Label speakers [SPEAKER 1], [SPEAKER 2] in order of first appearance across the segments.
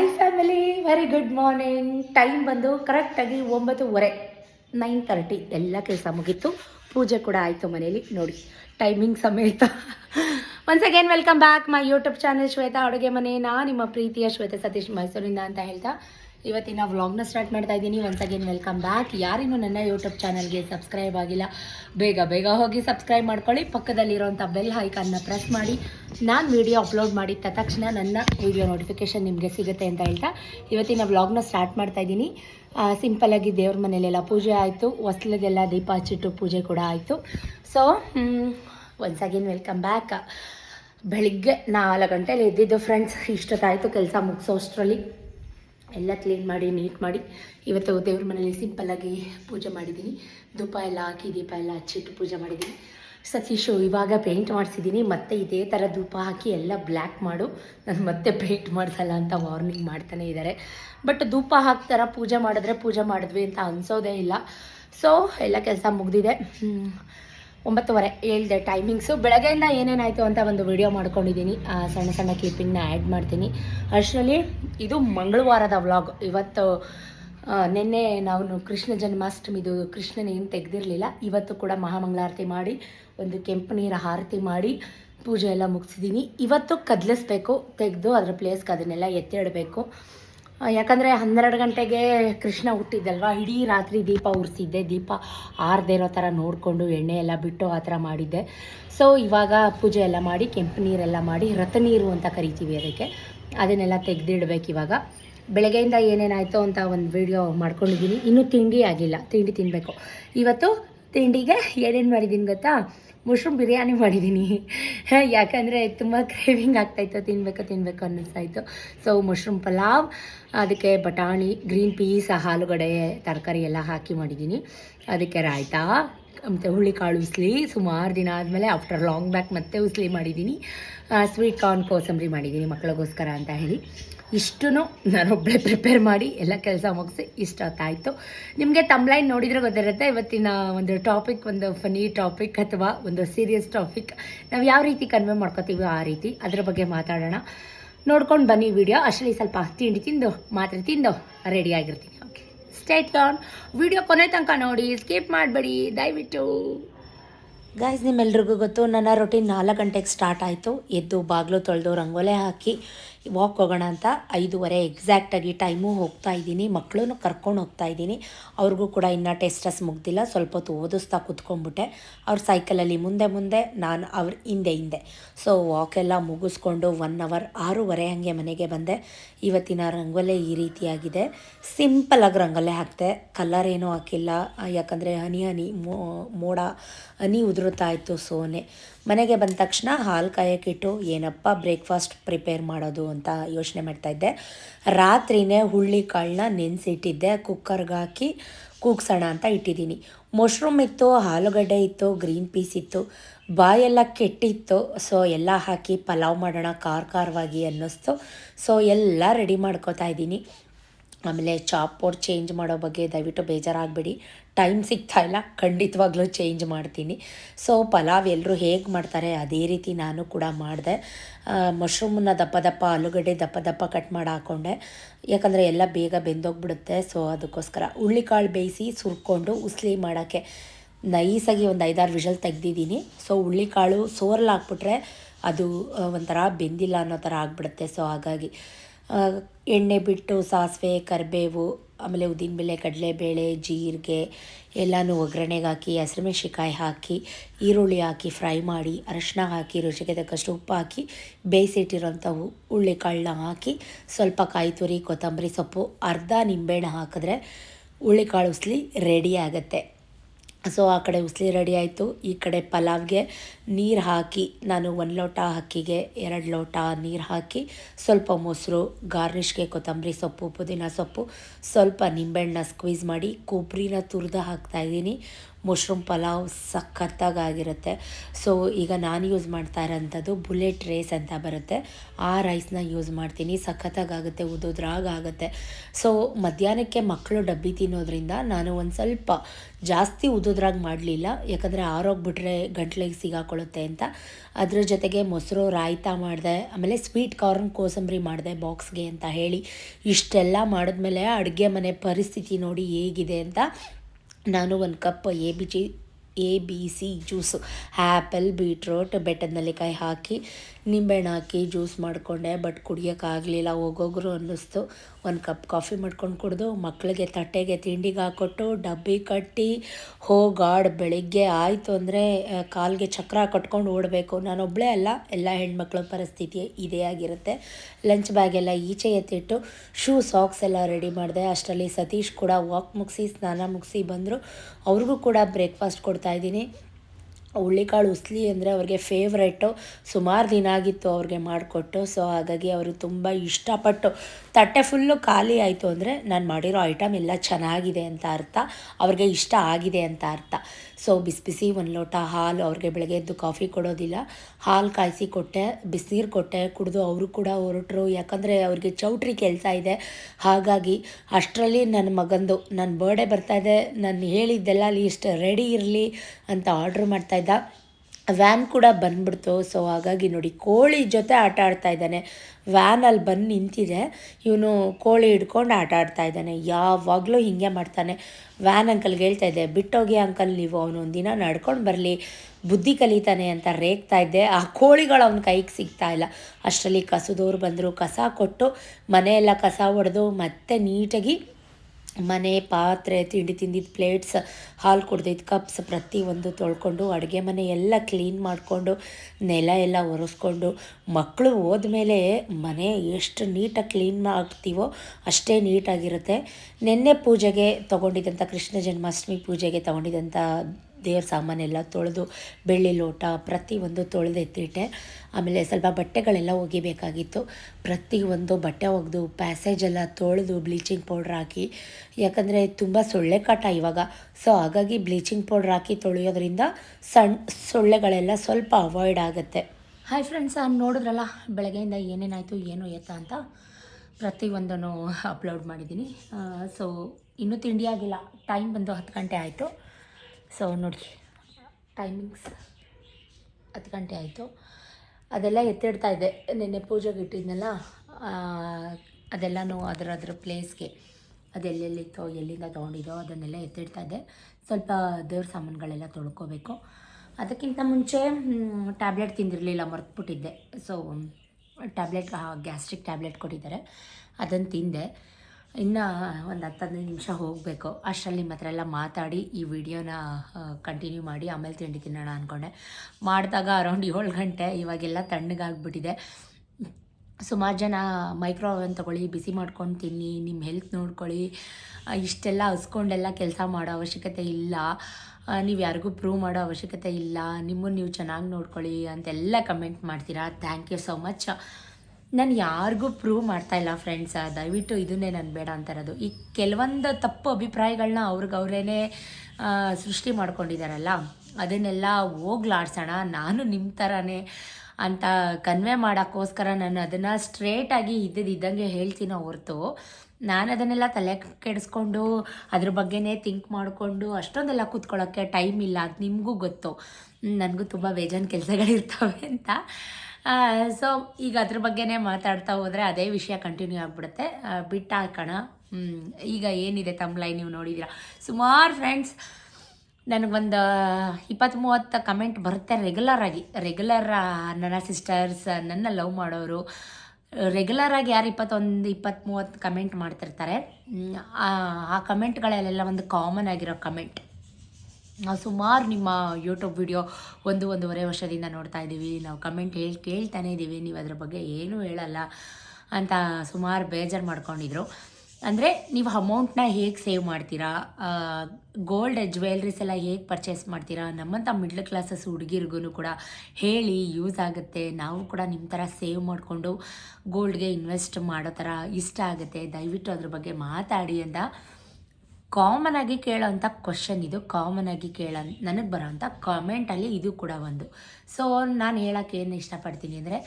[SPEAKER 1] Hi family very good morning time ಬಂದು ಕರೆಕ್ಟಾಗಿ ಒಂಬತ್ತುವರೆ ನೈನ್ ತರ್ಟಿ ಎಲ್ಲ ಕೆಲಸ ಮುಗೀತು. ಪೂಜೆ ಕೂಡ ಆಯಿತು ಮನೇಲಿ. ನೋಡಿ ಟೈಮಿಂಗ್ ಸಮೇತ. Once again welcome back my YouTube channel Shweta ಅಡುಗೆ ಮನೆ. ನಾ ನಿಮ್ಮ ಪ್ರೀತಿಯ ಶ್ವೇತಾ ಸತೀಶ್ ಮೈಸೂರಿಂದ ಅಂತ ಹೇಳ್ತಾ ಇವತ್ತಿನ ವ್ಲಾಗ್ನ ಸ್ಟಾರ್ಟ್ ಮಾಡ್ತಾ ಇದ್ದೀನಿ. ಒನ್ಸ್ ಅಗೇನ್ ವೆಲ್ಕಮ್ ಬ್ಯಾಕ್ ಯಾರಿನ್ನೂ ನನ್ನ ಯೂಟ್ಯೂಬ್ ಚಾನಲ್ಗೆ ಸಬ್ಸ್ಕ್ರೈಬ್ ಆಗಿಲ್ಲ, ಬೇಗ ಬೇಗ ಹೋಗಿ ಸಬ್ಸ್ಕ್ರೈಬ್ ಮಾಡ್ಕೊಳ್ಳಿ. ಪಕ್ಕದಲ್ಲಿರುವಂಥ ಬೆಲ್ ಹೈಕನ್ನ ಪ್ರೆಸ್ ಮಾಡಿ. ನಾನು ವಿಡಿಯೋ ಅಪ್ಲೋಡ್ ಮಾಡಿದ ತಕ್ಷಣ ನನ್ನ ವಿಡಿಯೋ ನೋಟಿಫಿಕೇಷನ್ ನಿಮಗೆ ಸಿಗುತ್ತೆ ಅಂತ ಹೇಳ್ತಾ ಇವತ್ತಿನ ವ್ಲಾಗ್ನ ಸ್ಟಾರ್ಟ್ ಮಾಡ್ತಾ ಇದ್ದೀನಿ. ಸಿಂಪಲ್ಲಾಗಿ ದೇವ್ರ ಮನೇಲೆಲ್ಲ ಪೂಜೆ ಆಯಿತು. ಹೊಸ್ಲಿಗೆಲ್ಲ ದೀಪ ಹಚ್ಚಿಟ್ಟು ಪೂಜೆ ಕೂಡ ಆಯಿತು. So once again welcome back ಬೆಳಿಗ್ಗೆ ನಾಲ್ಕು ಗಂಟೆಯಲ್ಲಿ ಇದ್ದಿದ್ದು ಫ್ರೆಂಡ್ಸ್ ಇಷ್ಟೊತ್ತಾಯಿತು. ಕೆಲಸ ಮುಗಿಸೋಷ್ಟರಲ್ಲಿ ಎಲ್ಲ ಕ್ಲೀನ್ ಮಾಡಿ ನೀಟ್ ಮಾಡಿ, ಇವತ್ತು ದೇವ್ರ ಮನೇಲಿ ಸಿಂಪಲ್ಲಾಗಿ ಪೂಜೆ ಮಾಡಿದ್ದೀನಿ ಧೂಪ ಎಲ್ಲ ಹಾಕಿ, ದೀಪ ಎಲ್ಲ ಹಚ್ಚಿಟ್ಟು ಪೂಜೆ ಮಾಡಿದ್ದೀನಿ ಸತೀಶು, ಇವಾಗ ಪೇಂಟ್ ಮಾಡಿಸಿದ್ದೀನಿ ಮತ್ತೆ ಇದೇ ಥರ ಧೂಪ ಹಾಕಿ ಎಲ್ಲ ಬ್ಲ್ಯಾಕ್ ಮಾಡು. ನಾನು ಮತ್ತೆ ಪೇಂಟ್ ಮಾಡಿಸಲ್ಲ ಅಂತ ವಾರ್ನಿಂಗ್ ಮಾಡ್ತಾನೆ ಇದ್ದಾರೆ ಬಟ್ ಧೂಪ ಹಾಕ್ತಾರ ಪೂಜೆ ಮಾಡಿದ್ರೆ ಪೂಜೆ ಮಾಡಿದ್ವಿ ಅಂತ ಅನಿಸೋದೇ ಇಲ್ಲ. ಸೊ ಎಲ್ಲ ಕೆಲಸ ಮುಗ್ದಿದೆ. ಒಂಬತ್ತುವರೆ ಹೇಳಿದೆ ಟೈಮಿಂಗ್ಸು ಬೆಳಗ್ಗೆಯಿಂದ ಏನೇನಾಯಿತು ಅಂತ ಒಂದು ವಿಡಿಯೋ ಮಾಡ್ಕೊಂಡಿದ್ದೀನಿ. ಸಣ್ಣ ಸಣ್ಣ ಕ್ಲಿಪ್ಪಿಂಗ್ನ ಆ್ಯಡ್ ಮಾಡ್ತೀನಿ. ಅಷ್ಟರಲ್ಲಿ ಇದು ಮಂಗಳವಾರದ ವ್ಲಾಗ್ ಇವತ್ತು ನಿನ್ನೆ ನಾವು ಕೃಷ್ಣ ಜನ್ಮಾಷ್ಟಮಿದು ಕೃಷ್ಣನ ಏನು ತೆಗೆದಿರಲಿಲ್ಲ. ಇವತ್ತು ಕೂಡ ಮಹಾಮಂಗಳಾರತಿ ಮಾಡಿ, ಒಂದು ಕೆಂಪು ನೀರ ಆರತಿ ಮಾಡಿ ಪೂಜೆ ಎಲ್ಲ ಮುಗಿಸಿದ್ದೀನಿ ಇವತ್ತು ಕದಲಿಸ್ಬೇಕು, ತೆಗೆದು ಅದರ ಪ್ಲೇಸ್ಗೆ ಅದನ್ನೆಲ್ಲ ಎತ್ತಿಡಬೇಕು ಯಾಕಂದರೆ ಹನ್ನೆರಡು ಗಂಟೆಗೆ ಕೃಷ್ಣ ಹುಟ್ಟಿದ್ದಲ್ವಾ? ಇಡೀ ರಾತ್ರಿ ದೀಪ ಉರಿಸಿದ್ದೆ. ದೀಪ ಆರದೇ ಇರೋ ಥರ ನೋಡಿಕೊಂಡು ಎಣ್ಣೆ ಎಲ್ಲ ಬಿಟ್ಟು ಆ ಥರ ಮಾಡಿದ್ದೆ. ಸೊ ಇವಾಗ ಪೂಜೆ ಎಲ್ಲ ಮಾಡಿ, ಕೆಂಪು ನೀರೆಲ್ಲ ಮಾಡಿ, ರಥ ನೀರು ಅಂತ ಕರಿತೀವಿ ಅದಕ್ಕೆ. ಅದನ್ನೆಲ್ಲ ತೆಗೆದಿಡ್ಬೇಕು ಇವಾಗ. ಬೆಳಗ್ಗೆಯಿಂದ ಏನೇನಾಯಿತು ಅಂತ ಒಂದು ವಿಡಿಯೋ ಮಾಡ್ಕೊಂಡಿದ್ದೀನಿ ಇನ್ನೂ ತಿಂಡಿ ಆಗಿಲ್ಲ. ತಿಂಡಿ ತಿನ್ನಬೇಕು ಇವತ್ತು ತಿಂಡಿಗೆ ಏನೇನು ಮಾಡಿದ್ದೀನಿ ಗೊತ್ತಾ? ಮಶ್ರೂಮ್ ಬಿರಿಯಾನಿ ಮಾಡಿದ್ದೀನಿ ಯಾಕಂದರೆ ತುಂಬ ಕ್ರೇವಿಂಗ್ ಆಗ್ತಾಯಿತ್ತು ತಿನ್ನಬೇಕು ತಿನ್ನಬೇಕು ಅನ್ನಿಸ್ತಾಯಿತ್ತು ಸೊ ಮಶ್ರೂಮ್ ಪಲಾವ್ ಅದಕ್ಕೆ ಬಟಾಣಿ ಗ್ರೀನ್ ಪೀಸ್ ಆಲೂಗಡೆ ತರಕಾರಿ ಎಲ್ಲ ಹಾಕಿ ಮಾಡಿದ್ದೀನಿ ಅದಕ್ಕೆ ರಾಯ್ತಾ, ಮತ್ತು ಹುಳ್ಳಿಕಾಳು ಉಸ್ಲಿ, ಸುಮಾರು ದಿನ ಆದಮೇಲೆ ಆಫ್ಟರ್ ಲಾಂಗ್ ಬ್ಯಾಕ್ ಮತ್ತೆ ಉಸ್ಲಿ ಮಾಡಿದ್ದೀನಿ ಸ್ವೀಟ್ ಕಾರ್ನ್ ಕೋಸಂಬರಿ ಮಾಡಿದ್ದೀನಿ ಮಕ್ಕಳಿಗೋಸ್ಕರ ಅಂತ ಹೇಳಿ. ಇಷ್ಟೂ ನಾನೊಬ್ಬಳೆ ಪ್ರಿಪೇರ್ ಮಾಡಿ ಎಲ್ಲ ಕೆಲಸ ಮುಗಿಸಿ ಇಷ್ಟೊತ್ತಾಯಿತು ನಿಮಗೆ ತಮ್ಲೈನ್ ನೋಡಿದರೆ ಗೊತ್ತಿರುತ್ತೆ, ಇವತ್ತಿನ ಒಂದು ಟಾಪಿಕ್ ಒಂದು ಫನಿ ಟಾಪಿಕ್ ಅಥವಾ ಒಂದು ಸೀರಿಯಸ್ ಟಾಪಿಕ್ ನಾವು ಯಾವ ರೀತಿ ಕನ್ವೆ ಮಾಡ್ಕೋತೀವೋ ಆ ರೀತಿ ಅದ್ರ ಬಗ್ಗೆ ಮಾತಾಡೋಣ. ನೋಡ್ಕೊಂಡು ಬನ್ನಿ ವಿಡಿಯೋ ಅಷ್ಟರಲ್ಲಿ ಸ್ವಲ್ಪ ತಿಂಡಿ ತಿಂದು, ಮಾತ್ರೆ ತಿಂದು ರೆಡಿ ಆಗಿರ್ತೀನಿ. ಓಕೆ ಸ್ಟೇಟ್ ಆನ್ ವಿಡಿಯೋ ಕೊನೆ ತನಕ ನೋಡಿ ಸ್ಕಿಪ್ ಮಾಡಬೇಡಿ. ದಯವಿಟ್ಟು. ಗಾಯ್ಸ್ ನಿಮ್ಮೆಲ್ರಿಗೂ ಗೊತ್ತು, ನನ್ನ ರೊಟೀನ್ ನಾಲ್ಕು ಗಂಟೆಗೆ ಸ್ಟಾರ್ಟ್ ಆಯಿತು. ಎದ್ದು ಬಾಗಿಲು ತೊಳೆದು, ರಂಗೋಲೆ ಹಾಕಿ ವಾಕ್ ಹೋಗೋಣ ಅಂತ ಐದೂವರೆ ಎಕ್ಸಾಕ್ಟಾಗಿ ಟೈಮು ಹೋಗ್ತಾ ಇದ್ದೀನಿ. ಮಕ್ಕಳನ್ನು ಕರ್ಕೊಂಡು ಹೋಗ್ತಾ ಇದ್ದೀನಿ. ಅವ್ರಿಗೂ ಕೂಡ ಇನ್ನೂ ಟೆಸ್ಟಸ್ ಮುಗ್ದಿಲ್ಲ. ಸ್ವಲ್ಪ ಹೊತ್ತು ಓದಿಸ್ತಾ ಕೂತ್ಕೊಂಡ್ಬಿಟ್ಟೆ. ಅವ್ರ ಸೈಕಲಲ್ಲಿ ಮುಂದೆ ಮುಂದೆ ನಾನು ಅವ್ರ ಹಿಂದೆ ಹಿಂದೆ. ಸೊ ವಾಕೆಲ್ಲ ಮುಗಿಸ್ಕೊಂಡು ಒನ್ ಅವರ್ ಆರೂವರೆ ಹಾಗೆ ಮನೆಗೆ ಬಂದೆ. ಇವತ್ತಿನ ರಂಗೋಲೆ ಈ ರೀತಿಯಾಗಿದೆ. ಸಿಂಪಲಾಗಿ ರಂಗೋಲೆ ಹಾಕ್ತೆ ಕಲರ್ ಏನೂ ಹಾಕಿಲ್ಲ. ಯಾಕಂದರೆ ಹನಿ ಹನಿ ಮೋಡ ಹನಿ ಉದುರುತ್ತಾ ಇತ್ತು ಸೋನೆ. ಮನೆಗೆ ಬಂದ ತಕ್ಷಣ ಹಾಲು ಕಾಯೋಕ್ಕಿಟ್ಟು, ಏನಪ್ಪ ಬ್ರೇಕ್ಫಾಸ್ಟ್ ಪ್ರಿಪೇರ್ ಮಾಡೋದು? ಅಂತ ಯೋಚನೆ ಮಾಡ್ತಾಯಿದ್ದೆ ರಾತ್ರಿನೇ ಹುಳ್ಳಿ ಕಾಳನ್ನ ನೆನೆಸಿಟ್ಟಿದ್ದೆ. ಕುಕ್ಕರ್ಗೆ ಹಾಕಿ ಕೂಗ್ಸೋಣ ಅಂತ ಇಟ್ಟಿದ್ದೀನಿ. ಮಶ್ರೂಮ್ ಇತ್ತು, ಆಲೂಗಡ್ಡೆ ಇತ್ತು ಗ್ರೀನ್ ಪೀಸ್ ಇತ್ತು. ಬಾಯೆಲ್ಲ ಕೆಟ್ಟಿತ್ತು. ಸೊ ಎಲ್ಲ ಹಾಕಿ ಪಲಾವ್ ಮಾಡೋಣ, ಖಾರ ಖಾರವಾಗಿ ಅನ್ನಿಸ್ತು. ಸೊ ಎಲ್ಲ ರೆಡಿ ಮಾಡ್ಕೋತಾ ಇದ್ದೀನಿ. ಆಮೇಲೆ ಚಾಪ್ ಚೇಂಜ್ ಮಾಡೋ ಬಗ್ಗೆ ದಯವಿಟ್ಟು ಬೇಜಾರಾಗಬೇಡಿ. ಟೈಮ್ ಸಿಗ್ತಾ ಇಲ್ಲ. ಖಂಡಿತವಾಗ್ಲೂ ಚೇಂಜ್ ಮಾಡ್ತೀನಿ. ಸೊ ಪಲಾವ್ ಎಲ್ಲರೂ ಹೇಗೆ ಮಾಡ್ತಾರೆ ಅದೇ ರೀತಿ ನಾನು ಕೂಡ ಮಾಡಿದೆ. ಮಶ್ರೂಮನ್ನ ದಪ್ಪ ದಪ್ಪ, ಆಲೂಗಡ್ಡೆ ದಪ್ಪ ದಪ್ಪ ಕಟ್ ಮಾಡಿ ಹಾಕ್ಕೊಂಡೆ ಯಾಕಂದರೆ ಎಲ್ಲ ಬೇಗ ಬೆಂದೋಗ್ಬಿಡುತ್ತೆ. ಸೊ ಅದಕ್ಕೋಸ್ಕರ ಹುಳ್ಳಿಕಾಳು ಬೇಯಿಸಿ ಸುರ್ಕೊಂಡು ಉಸ್ಲಿ ಮಾಡೋಕ್ಕೆ ನೈಸಾಗಿ ಒಂದು ಐದಾರು ವಿಷಲ್ ತೆಗ್ದಿದ್ದೀನಿ. ಸೊ ಹುಳ್ಳಿಕಾಳು ಸೋರಲ್ಲಿ ಹಾಕ್ಬಿಟ್ರೆ ಅದು ಒಂಥರ ಬೆಂದಿಲ್ಲ ಅನ್ನೋ ಥರ ಆಗಿಬಿಡುತ್ತೆ. ಸೊ ಹಾಗಾಗಿ ಎಣ್ಣೆ ಬಿಟ್ಟು ಸಾಸಿವೆ, ಕರಿಬೇವು ಆಮೇಲೆ ಉದ್ದಿನಬೇಳೆ ಕಡಲೆಬೇಳೆ, ಜೀರಿಗೆ ಎಲ್ಲನೂ ಒಗ್ಗರಣೆಗೆ ಹಾಕಿ ಹಸಿರುಮೆಣ್ಸಿಕಾಯಿ ಹಾಕಿ, ಈರುಳ್ಳಿ ಹಾಕಿ, ಫ್ರೈ ಮಾಡಿ ಅರಶಿನ ಹಾಕಿ, ರುಚಿಗೆ ತಕ್ಕಷ್ಟು ಉಪ್ಪು ಹಾಕಿ ಬೇಯಿಸಿಟ್ಟಿರೋಂಥ ಹುಳ್ಳಿ ಕಾಳನ್ನ ಹಾಕಿ, ಸ್ವಲ್ಪ ಕಾಯಿ ತುರಿ, ಕೊತ್ತಂಬರಿ ಸೊಪ್ಪು, ಅರ್ಧ ನಿಂಬೆಹಣ್ಣು ಹಾಕಿದ್ರೆ ಹುಳ್ಳಿಕಾಳು ಉಸ್ಲಿ ರೆಡಿ ಆಗುತ್ತೆ. ಸೊ ಆ ಕಡೆ ಉಸ್ಲಿ ರೆಡಿ ಆಯಿತು. ಈ ಕಡೆ ಪಲಾವ್ಗೆ ನೀರು ಹಾಕಿ, ನಾನು ಒಂದು ಲೋಟ ಅಕ್ಕಿಗೆ ಎರಡು ಲೋಟ ನೀರು ಹಾಕಿ, ಸ್ವಲ್ಪ ಮೊಸರು, ಗಾರ್ನಿಷ್ಗೆ ಕೊತ್ತಂಬರಿ ಸೊಪ್ಪು, ಪುದೀನ ಸೊಪ್ಪು, ಸ್ವಲ್ಪ ನಿಂಬೆಹಣ್ಣ ಸ್ಕ್ವೀಸ್ ಮಾಡಿ ಕೊಬ್ಬರಿನ ತುರಿದು ಹಾಕ್ತಾಯಿದ್ದೀನಿ ಮಶ್ರೂಮ್ ಪಲಾವ್ ಸಖತ್ತಾಗಿರುತ್ತೆ ಸೊ ಈಗ ನಾನು ಯೂಸ್ ಮಾಡ್ತಾ ಇರೋಂಥದ್ದು ಬುಲೆಟ್ ರೈಸ್ ಅಂತ ಬರುತ್ತೆ. ಆ ರೈಸ್ನ ಯೂಸ್ ಮಾಡ್ತೀನಿ. ಸಖತ್ತಾಗುತ್ತೆ ಉದುದ್ರಾಗುತ್ತೆ ಸೊ ಮಧ್ಯಾಹ್ನಕ್ಕೆ ಮಕ್ಕಳು ಡಬ್ಬಿ ತಿನ್ನೋದ್ರಿಂದ ನಾನು ಒಂದು ಸ್ವಲ್ಪ ಜಾಸ್ತಿ ಉದ್ದದ್ರಾಗ ಮಾಡಲಿಲ್ಲ. ಯಾಕಂದರೆ ಆರೋಗ್ಬಿಟ್ರೆ ಗಂಟ್ಲಿಗೆ ಸಿಗಾಕೊಳ್ಳುತ್ತೆ ಅಂತ. ಅದ್ರ ಜೊತೆಗೆ ಮೊಸರು, ರಾಯ್ತ ಮಾಡಿದೆ, ಆಮೇಲೆ ಸ್ವೀಟ್ ಕಾರ್ನ್ ಕೋಸಂಬರಿ ಮಾಡಿದೆ ಬಾಕ್ಸ್ಗೆ ಅಂತ ಹೇಳಿ. ಇಷ್ಟೆಲ್ಲ ಮಾಡಿದ್ಮೇಲೆ ಅಡುಗೆ ಮನೆ ಪರಿಸ್ಥಿತಿ ನೋಡಿ ಹೇಗಿದೆ ಅಂತ ನಾನು ಒಂದು cup A B G A B C juice apple beetroot ಬೆಟ್ಟದ ನೆಲ್ಲಿಕಾಯಿ ಹಾಕಿ ನಿಂಬೆಹಣ್ಣು ಹಾಕಿ ಜ್ಯೂಸ್ ಮಾಡಿಕೊಂಡೆ ಬಟ್ ಕುಡಿಯೋಕ್ಕಾಗಲಿಲ್ಲ ಹೋಗೋಗ್ರು ಅನ್ನಿಸ್ತು. ಒಂದು ಕಪ್ ಕಾಫಿ ಮಾಡ್ಕೊಂಡು ಕುಡಿದು ಮಕ್ಕಳಿಗೆ ತಟ್ಟೆಗೆ ತಿಂಡಿಗೆ ಹಾಕ್ಕೊಟ್ಟು ಡಬ್ಬಿ ಕಟ್ಟಿ ಹೋಗಾಡ್ ಬೆಳಿಗ್ಗೆ ಆಯಿತು ಅಂದರೆ ಕಾಲಿಗೆ ಚಕ್ರ ಕಟ್ಕೊಂಡು ಓಡಬೇಕು. ನಾನೊಬ್ಬಳೇ ಅಲ್ಲ, ಎಲ್ಲ ಹೆಣ್ಮಕ್ಳ ಪರಿಸ್ಥಿತಿ ಇದೇ ಆಗಿರುತ್ತೆ. ಲಂಚ್ ಬ್ಯಾಗೆಲ್ಲ ಈಚೆ ಎತ್ತಿಟ್ಟು ಶೂ ಸಾಕ್ಸ್ ಎಲ್ಲ ರೆಡಿ ಮಾಡಿದೆ. ಅಷ್ಟರಲ್ಲಿ ಸತೀಶ್ ಕೂಡ ವಾಕ್ ಮುಗಿಸಿ, ಸ್ನಾನ ಮುಗಿಸಿ ಬಂದರು. ಅವ್ರಿಗೂ ಕೂಡ ಬ್ರೇಕ್ಫಾಸ್ಟ್ ಕೊಡ್ತಾಯಿದ್ದೀನಿ ಹುಳ್ಳಿಕಾಳು ಉಸ್ಲಿ ಅಂದರೆ ಅವ್ರಿಗೆ ಫೇವ್ರೇಟು ಸುಮಾರು ದಿನ ಆಗಿತ್ತು ಅವ್ರಿಗೆ ಮಾಡಿಕೊಟ್ಟು ಸೊ ಹಾಗಾಗಿ ಅವರು ತುಂಬ ಇಷ್ಟಪಟ್ಟು, ತಟ್ಟೆ ಫುಲ್ಲು ಖಾಲಿ ಆಯಿತು ಅಂದರೆ ನಾನು ಮಾಡಿರೋ ಐಟಮ್ ಎಲ್ಲ ಚೆನ್ನಾಗಿದೆ ಅಂತ ಅರ್ಥ. ಅವ್ರಿಗೆ ಇಷ್ಟ ಆಗಿದೆ ಅಂತ ಅರ್ಥ. ಸೊ ಬಿಸಿ ಬಿಸಿ ಒಂದು ಲೋಟ ಹಾಲು ಅವ್ರಿಗೆ ಬೆಳಗ್ಗೆ ಎದ್ದು ಕಾಫಿ ಕೊಡೋದಿಲ್ಲ. ಹಾಲು ಕಾಯಿಸಿ ಕೊಟ್ಟೆ, ಬಿಸಿನೀರು ಕೊಟ್ಟೆ, ಕುಡಿದು ಅವರು ಕೂಡ ಹೊರಟರು. ಯಾಕಂದರೆ ಅವ್ರಿಗೆ ಚೌಟ್ರಿ ಕೆಲಸ ಇದೆ. ಹಾಗಾಗಿ ಅಷ್ಟರಲ್ಲಿ ನನ್ನ ಮಗಂದು ನನ್ನ ಬರ್ಡೇ ಬರ್ತಾಯಿದೆ ನಾನು ಹೇಳಿದ್ದೆಲ್ಲ ಲೀಸ್ಟ್ ರೆಡಿ ಇರಲಿ ಅಂತ ಆರ್ಡ್ರ್ ಮಾಡ್ತಾಯಿದ್ದ ವ್ಯಾನ್ ಕೂಡ ಬಂದ್ಬಿಡ್ತು. ಸೊ ಹಾಗಾಗಿ ನೋಡಿ ಕೋಳಿ ಜೊತೆ ಆಟ ಆಡ್ತಾ ಇದ್ದಾನೆ. ವ್ಯಾನಲ್ಲಿ ಬಂದು ನಿಂತಿದೆ. ಇವನು ಕೋಳಿ ಹಿಡ್ಕೊಂಡು ಆಟ ಆಡ್ತಾ ಇದ್ದಾನೆ. ಯಾವಾಗಲೂ ಹೀಗೆ ಮಾಡ್ತಾನೆ. ವ್ಯಾನ್ ಅಂಕಲ್ಗೆ ಹೇಳ್ತಾ ಇದ್ದೆ, ಬಿಟ್ಟೋಗಿ ಅಂಕಲ್ ನೀವು, ಅವನು ಒಂದಿನ ನಡ್ಕೊಂಡು ಬರಲಿ. ಬುದ್ಧಿ ಕಲಿತಾನೆ ಅಂತ ರೇಗ್ತಾ ಇದ್ದೆ. ಆ ಕೋಳಿಗಳು ಅವನ ಕೈಗೆ ಸಿಗ್ತಾ ಇಲ್ಲ. ಅಷ್ಟರಲ್ಲಿ ಕಸದವ್ರು ಬಂದರು, ಕಸ ಕೊಟ್ಟು ಮನೆಯೆಲ್ಲ ಕಸ ಹೊಡೆದು ಮತ್ತೆ ನೀಟಾಗಿ ಮನೆ, ಪಾತ್ರೆ, ತಿಂಡಿ ತಿಂದಿದ್ದ ಪ್ಲೇಟ್ಸ್ ಹಾಲು ಕುಡ್ದಿದ್ದ ಕಪ್ಸ್ ಪ್ರತಿಯೊಂದು ತೊಳ್ಕೊಂಡು ಅಡುಗೆ ಮನೆ ಎಲ್ಲ ಕ್ಲೀನ್ ಮಾಡಿಕೊಂಡು ನೆಲ ಎಲ್ಲ ಒರೆಸ್ಕೊಂಡು ಮಕ್ಕಳು ಹೋದ್ಮೇಲೆ ಮನೆ ಎಷ್ಟು ನೀಟಾಗಿ ಕ್ಲೀನ್ ಆಗ್ತೀವೋ ಅಷ್ಟೇ ನೀಟಾಗಿರುತ್ತೆ ನಿನ್ನೆ ಪೂಜೆಗೆ ತೊಗೊಂಡಿದ್ದಂಥ ಕೃಷ್ಣ ಜನ್ಮಾಷ್ಟಮಿ ಪೂಜೆಗೆ ತೊಗೊಂಡಿದ್ದಂಥ ದೇವ್ರ ಸಾಮಾನೆಲ್ಲ ತೊಳೆದು, ಬೆಳ್ಳಿ ಲೋಟ ಪ್ರತಿಯೊಂದು ತೊಳೆದು ಎತ್ತಿಟ್ಟೆ. ಆಮೇಲೆ ಸ್ವಲ್ಪ ಬಟ್ಟೆಗಳೆಲ್ಲ ಒಗಿಬೇಕಾಗಿತ್ತು. ಪ್ರತಿಯೊಂದು ಬಟ್ಟೆ ಒಗೆದು ಪ್ಯಾಸೇಜೆಲ್ಲ ತೊಳೆದು ಬ್ಲೀಚಿಂಗ್ ಪೌಡ್ರ್ ಹಾಕಿ. ಯಾಕಂದರೆ ತುಂಬ ಸೊಳ್ಳೆ ಕಾಟ ಇವಾಗ. ಸೊ ಹಾಗಾಗಿ ಬ್ಲೀಚಿಂಗ್ ಪೌಡ್ರ್ ಹಾಕಿ ತೊಳೆಯೋದ್ರಿಂದ ಸಣ್ಣ ಸೊಳ್ಳೆಗಳೆಲ್ಲ ಸ್ವಲ್ಪ ಅವಾಯ್ಡ್ ಆಗುತ್ತೆ. ಹಾಯ್ ಫ್ರೆಂಡ್ಸ್ ನೋಡಿದ್ರಲ್ಲ, ಬೆಳಗ್ಗೆಯಿಂದ ಏನೇನಾಯಿತು, ಏನು ಎತ್ತ ಅಂತ. ಪ್ರತಿಯೊಂದನ್ನು ಅಪ್ಲೋಡ್ ಮಾಡಿದ್ದೀನಿ. ಸೊ ಇನ್ನೂ ತಿಂಡಿ ಆಗಿಲ್ಲ. ಟೈಮ್ ಬಂದು ಹತ್ತು ಗಂಟೆ ಆಯಿತು. ಸೊ ನೋಡಿ ಟೈಮಿಂಗ್ಸ್ ಹತ್ತು ಗಂಟೆ ಆಯಿತು. ಅದೆಲ್ಲ ಎತ್ತಿಡ್ತಾ ಇದ್ದೆ ನಿನ್ನೆ ಪೂಜೆಗೆ ಇಟ್ಟಿದ್ನಲ್ಲ ಅದೆಲ್ಲನೂ ಅದರ ಅದರ ಪ್ಲೇಸ್ಗೆ ಅದೆಲ್ಲೆಲ್ಲಿತ್ತೋ ಎಲ್ಲಿಂದ ತೊಗೊಂಡಿದ್ದೋ ಅದನ್ನೆಲ್ಲ ಎತ್ತಿಡ್ತಾ ಇದ್ದೆ ಸ್ವಲ್ಪ ದೇವ್ರ ಸಾಮಾನುಗಳೆಲ್ಲ ತೊಳ್ಕೊಬೇಕು. ಅದಕ್ಕಿಂತ ಮುಂಚೆ ಟ್ಯಾಬ್ಲೆಟ್ ತಿಂದಿರಲಿಲ್ಲ, ಮರ್ತ್ಬಿಟ್ಟಿದ್ದೆ. ಸೊ ಟ್ಯಾಬ್ಲೆಟ್ ಗ್ಯಾಸ್ಟ್ರಿಕ್ ಟ್ಯಾಬ್ಲೆಟ್ ಕೊಟ್ಟಿದ್ದಾರೆ. ಅದನ್ನು ತಿಂದೆ. ಇನ್ನು, ಒಂದು ಹತ್ತು ಹದಿನೈದು ನಿಮಿಷ ಹೋಗಬೇಕು. ಅಷ್ಟರಲ್ಲಿ ನಿಮ್ಮ ಹತ್ರ ಎಲ್ಲ ಮಾತಾಡಿ ಈ ವಿಡಿಯೋನ ಕಂಟಿನ್ಯೂ ಮಾಡಿ, ಆಮೇಲೆ ತಿಂಡಿ ತಿನ್ನೋಣ ಅಂದ್ಕೊಂಡೆ ಮಾಡಿದಾಗ ಅರೌಂಡ್ ಏಳು ಗಂಟೆ, ಇವಾಗೆಲ್ಲ ತಣ್ಣಗಾಗ್ಬಿಟ್ಟಿದೆ. ಸುಮಾರು ಜನ ಮೈಕ್ರೋ ಓವನ್ ತೊಗೊಳ್ಳಿ ಬಿಸಿ ಮಾಡ್ಕೊಂಡು ತಿನ್ನಿ ನಿಮ್ಮ ಹೆಲ್ತ್ ನೋಡ್ಕೊಳ್ಳಿ. ಇಷ್ಟೆಲ್ಲ ಹಸ್ಕೊಂಡೆಲ್ಲ ಕೆಲಸ ಮಾಡೋ ಅವಶ್ಯಕತೆ ಇಲ್ಲ. ನೀವು ಯಾರಿಗೂ ಪ್ರೂವ್ ಮಾಡೋ ಅವಶ್ಯಕತೆ ಇಲ್ಲ. ನಿಮ್ಮನ್ನು ನೀವು ಚೆನ್ನಾಗಿ ನೋಡ್ಕೊಳ್ಳಿ ಅಂತೆಲ್ಲ ಕಮೆಂಟ್ ಮಾಡ್ತೀರಾ. ಥ್ಯಾಂಕ್ ಯು ಸೋ ಮಚ್ ನಾನು ಯಾರಿಗೂ ಪ್ರೂವ್ ಮಾಡ್ತಾ ಇಲ್ಲ ಫ್ರೆಂಡ್ಸ್ ದಯವಿಟ್ಟು ಇದನ್ನೇ ನಾನು ಬೇಡ ಅಂತ ಇರೋದು. ಈ ಕೆಲವೊಂದು ತಪ್ಪು ಅಭಿಪ್ರಾಯಗಳನ್ನ ಅವ್ರಿಗೆ ಅವರೇನೆ ಸೃಷ್ಟಿ ಮಾಡ್ಕೊಂಡಿದ್ದಾರಲ್ಲ ಅದನ್ನೆಲ್ಲ ಹೋಗ್ಲಾಡ್ಸೋಣ, ನಾನು ನಿಮ್ಮ ಥರನೇ ಅಂತ ಕನ್ವೆ ಮಾಡೋಕ್ಕೋಸ್ಕರ ನಾನು ಅದನ್ನು ಸ್ಟ್ರೇಟಾಗಿ ಇದ್ದಿದ್ದಂಗೆ ಹೇಳ್ತೀನೋ ಹೊರತು, ನಾನು ಅದನ್ನೆಲ್ಲ ತಲೆ ಕೆಡಿಸ್ಕೊಂಡು, ಅದ್ರ ಬಗ್ಗೆನೇ ಥಿಂಕ್ ಮಾಡಿಕೊಂಡು, ಅಷ್ಟೊಂದೆಲ್ಲ ಕೂತ್ಕೊಳ್ಳೋಕ್ಕೆ ಟೈಮ್ ಇಲ್ಲ, ಅದು ನಿಮಗೂ ಗೊತ್ತು. ನನಗೂ ತುಂಬ ಬೇಜಾನ್ ಕೆಲಸಗಳಿರ್ತವೆ ಅಂತ. ಸೊ ಈಗ ಅದ್ರ ಬಗ್ಗೆನೇ ಮಾತಾಡ್ತಾ ಹೋದರೆ ಅದೇ ವಿಷಯ ಕಂಟಿನ್ಯೂ ಆಗಿಬಿಡುತ್ತೆ. ಬಿಟ್ಟು ಈಗ ಏನಿದೆ ತಮ್ಲೈ ನೀವು ನೋಡಿದ್ದೀರಾ ಸುಮಾರು ಫ್ರೆಂಡ್ಸ್ ನನಗೊಂದು ಇಪ್ಪತ್ತು ಮೂವತ್ತು ಕಮೆಂಟ್ ಬರುತ್ತೆ ರೆಗ್ಯುಲರ್ ಆಗಿ. ರೆಗ್ಯುಲರ್ ನನ್ನ ಸಿಸ್ಟರ್ಸ್ ನನ್ನ ಲವ್ ಮಾಡೋರು ರೆಗ್ಯುಲರ್ ಆಗಿ ಯಾರು ಇಪ್ಪತ್ತೊಂದು ಇಪ್ಪತ್ತು ಮೂವತ್ತು ಕಮೆಂಟ್ ಮಾಡ್ತಿರ್ತಾರೆ ಆ ಕಮೆಂಟ್ಗಳಲ್ಲೆಲ್ಲ ಒಂದು ಕಾಮನ್ ಆಗಿರೋ ಕಮೆಂಟ್ ಸುಮಾರು ನಿಮ್ಮ ಯೂಟ್ಯೂಬ್ ವಿಡಿಯೋ ಒಂದು, ಒಂದೂವರೆ ವರ್ಷದಿಂದ ನೋಡ್ತಾ ಇದ್ದೀವಿ ನಾವು ಕಮೆಂಟ್ ಹೇಳಿ, ಕೇಳ್ತಾನೆ ಇದ್ದೀವಿ ನೀವು ಅದ್ರ ಬಗ್ಗೆ ಏನೂ ಹೇಳಲ್ಲ ಅಂತ ಸುಮಾರು ಬೇಜಾರು ಮಾಡ್ಕೊಂಡಿದ್ರು. ಅಂದರೆ ನೀವು ಅಮೌಂಟ್ನ ಹೇಗೆ ಸೇವ್ ಮಾಡ್ತೀರಾ? ಗೋಲ್ಡ್ ಜ್ಯುವೆಲ್ರೀಸ್ ಎಲ್ಲ ಹೇಗೆ ಪರ್ಚೇಸ್ ಮಾಡ್ತೀರಾ? ನಮ್ಮಂಥ ಮಿಡ್ಲ್ ಕ್ಲಾಸಸ್ ಹುಡುಗಿರ್ಗೂ ಕೂಡ ಹೇಳಿ ಯೂಸ್ ಆಗುತ್ತೆ. ನಾವು ಕೂಡ ನಿಮ್ಮ ಥರ ಸೇವ್ ಮಾಡಿಕೊಂಡು ಗೋಲ್ಡ್ಗೆ ಇನ್ವೆಸ್ಟ್ ಮಾಡೋ ಥರ ಇಷ್ಟ ಆಗುತ್ತೆ. ದಯವಿಟ್ಟು ಅದ್ರ ಬಗ್ಗೆ ಮಾತಾಡಿ ಅಂತ ಕಾಮನ್ ಆಗಿ ಕೇಳೋಂಥ ಕ್ವಶನ್ ಇದು ಕಾಮನ್ ಆಗಿ ಕೇಳೋ, ನನಗೆ ಬರೋವಂಥ ಕಾಮೆಂಟಲ್ಲಿ ಇದು ಕೂಡ ಒಂದು. ಸೊ ನಾನು ಹೇಳೋಕ್ಕೆ ಏನು ಇಷ್ಟಪಡ್ತೀನಿ ಅಂದರೆ,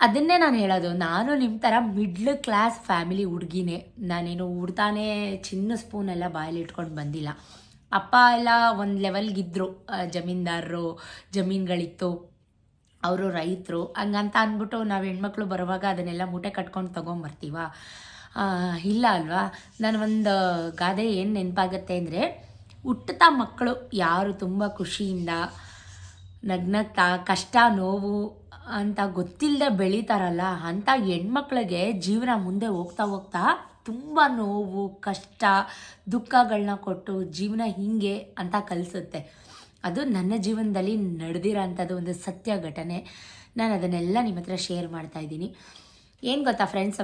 [SPEAKER 1] ಅದನ್ನೇ ನಾನು ಹೇಳೋದು. ನಾನು ನಿಮ್ಮ ಥರ ಮಿಡ್ಲ್ ಕ್ಲಾಸ್ ಫ್ಯಾಮಿಲಿ ಹುಡುಗಿನೇ, ನಾನೇನು ಹುಡ್ತಾನೆ ಚಿನ್ನ ಸ್ಪೂನೆಲ್ಲ ಬಾಯಲ್ಲಿ ಇಟ್ಕೊಂಡು ಬಂದಿಲ್ಲ. ಅಪ್ಪ ಎಲ್ಲ ಒಂದು ಲೆವೆಲ್ಗಿದ್ರು ಜಮೀನ್ದಾರರು, ಜಮೀನುಗಳಿತ್ತು, ಅವರು ರೈತರು, ಹಂಗಂತ ಅಂದ್ಬಿಟ್ಟು ನಾವು ಹೆಣ್ಮಕ್ಳು ಬರುವಾಗ ಅದನ್ನೆಲ್ಲ ಮೂಟೆ ಕಟ್ಕೊಂಡು ತೊಗೊಂಬರ್ತೀವ? ಇಲ್ಲ ಅಲ್ವಾ? ಒಂದು ಗಾದೆ ಏನು ನೆನಪಾಗತ್ತೆ ಅಂದರೆ, ಹುಟ್ಟುತ್ತಾ ಮಕ್ಕಳು ಯಾರು ತುಂಬ ಖುಷಿಯಿಂದ ನಗ್ನಗ್ತಾ ಕಷ್ಟ, ನೋವು ಅಂತ ಗೊತ್ತಿಲ್ಲದೆ ಬೆಳೀತಾರಲ್ಲ ಅಂಥ ಹೆಣ್ಮಕ್ಳಿಗೆ ಜೀವನ ಮುಂದೆ ಹೋಗ್ತಾ ಹೋಗ್ತಾ ತುಂಬ ನೋವು, ಕಷ್ಟ ದುಃಖಗಳನ್ನ ಕೊಟ್ಟು ಜೀವನ ಹೀಗೆ ಅಂತ ಕಲಿಸುತ್ತೆ. ಅದು ನನ್ನ ಜೀವನದಲ್ಲಿ ನಡೆದಿರೋ ಅಂಥದ್ದು ಒಂದು ಸತ್ಯ ಘಟನೆ. ನಾನು ಅದನ್ನೆಲ್ಲ ನಿಮ್ಮ ಹತ್ರ ಶೇರ್ ಮಾಡ್ತಾ ಇದ್ದೀನಿ. ಏನು ಗೊತ್ತಾ ಫ್ರೆಂಡ್ಸ್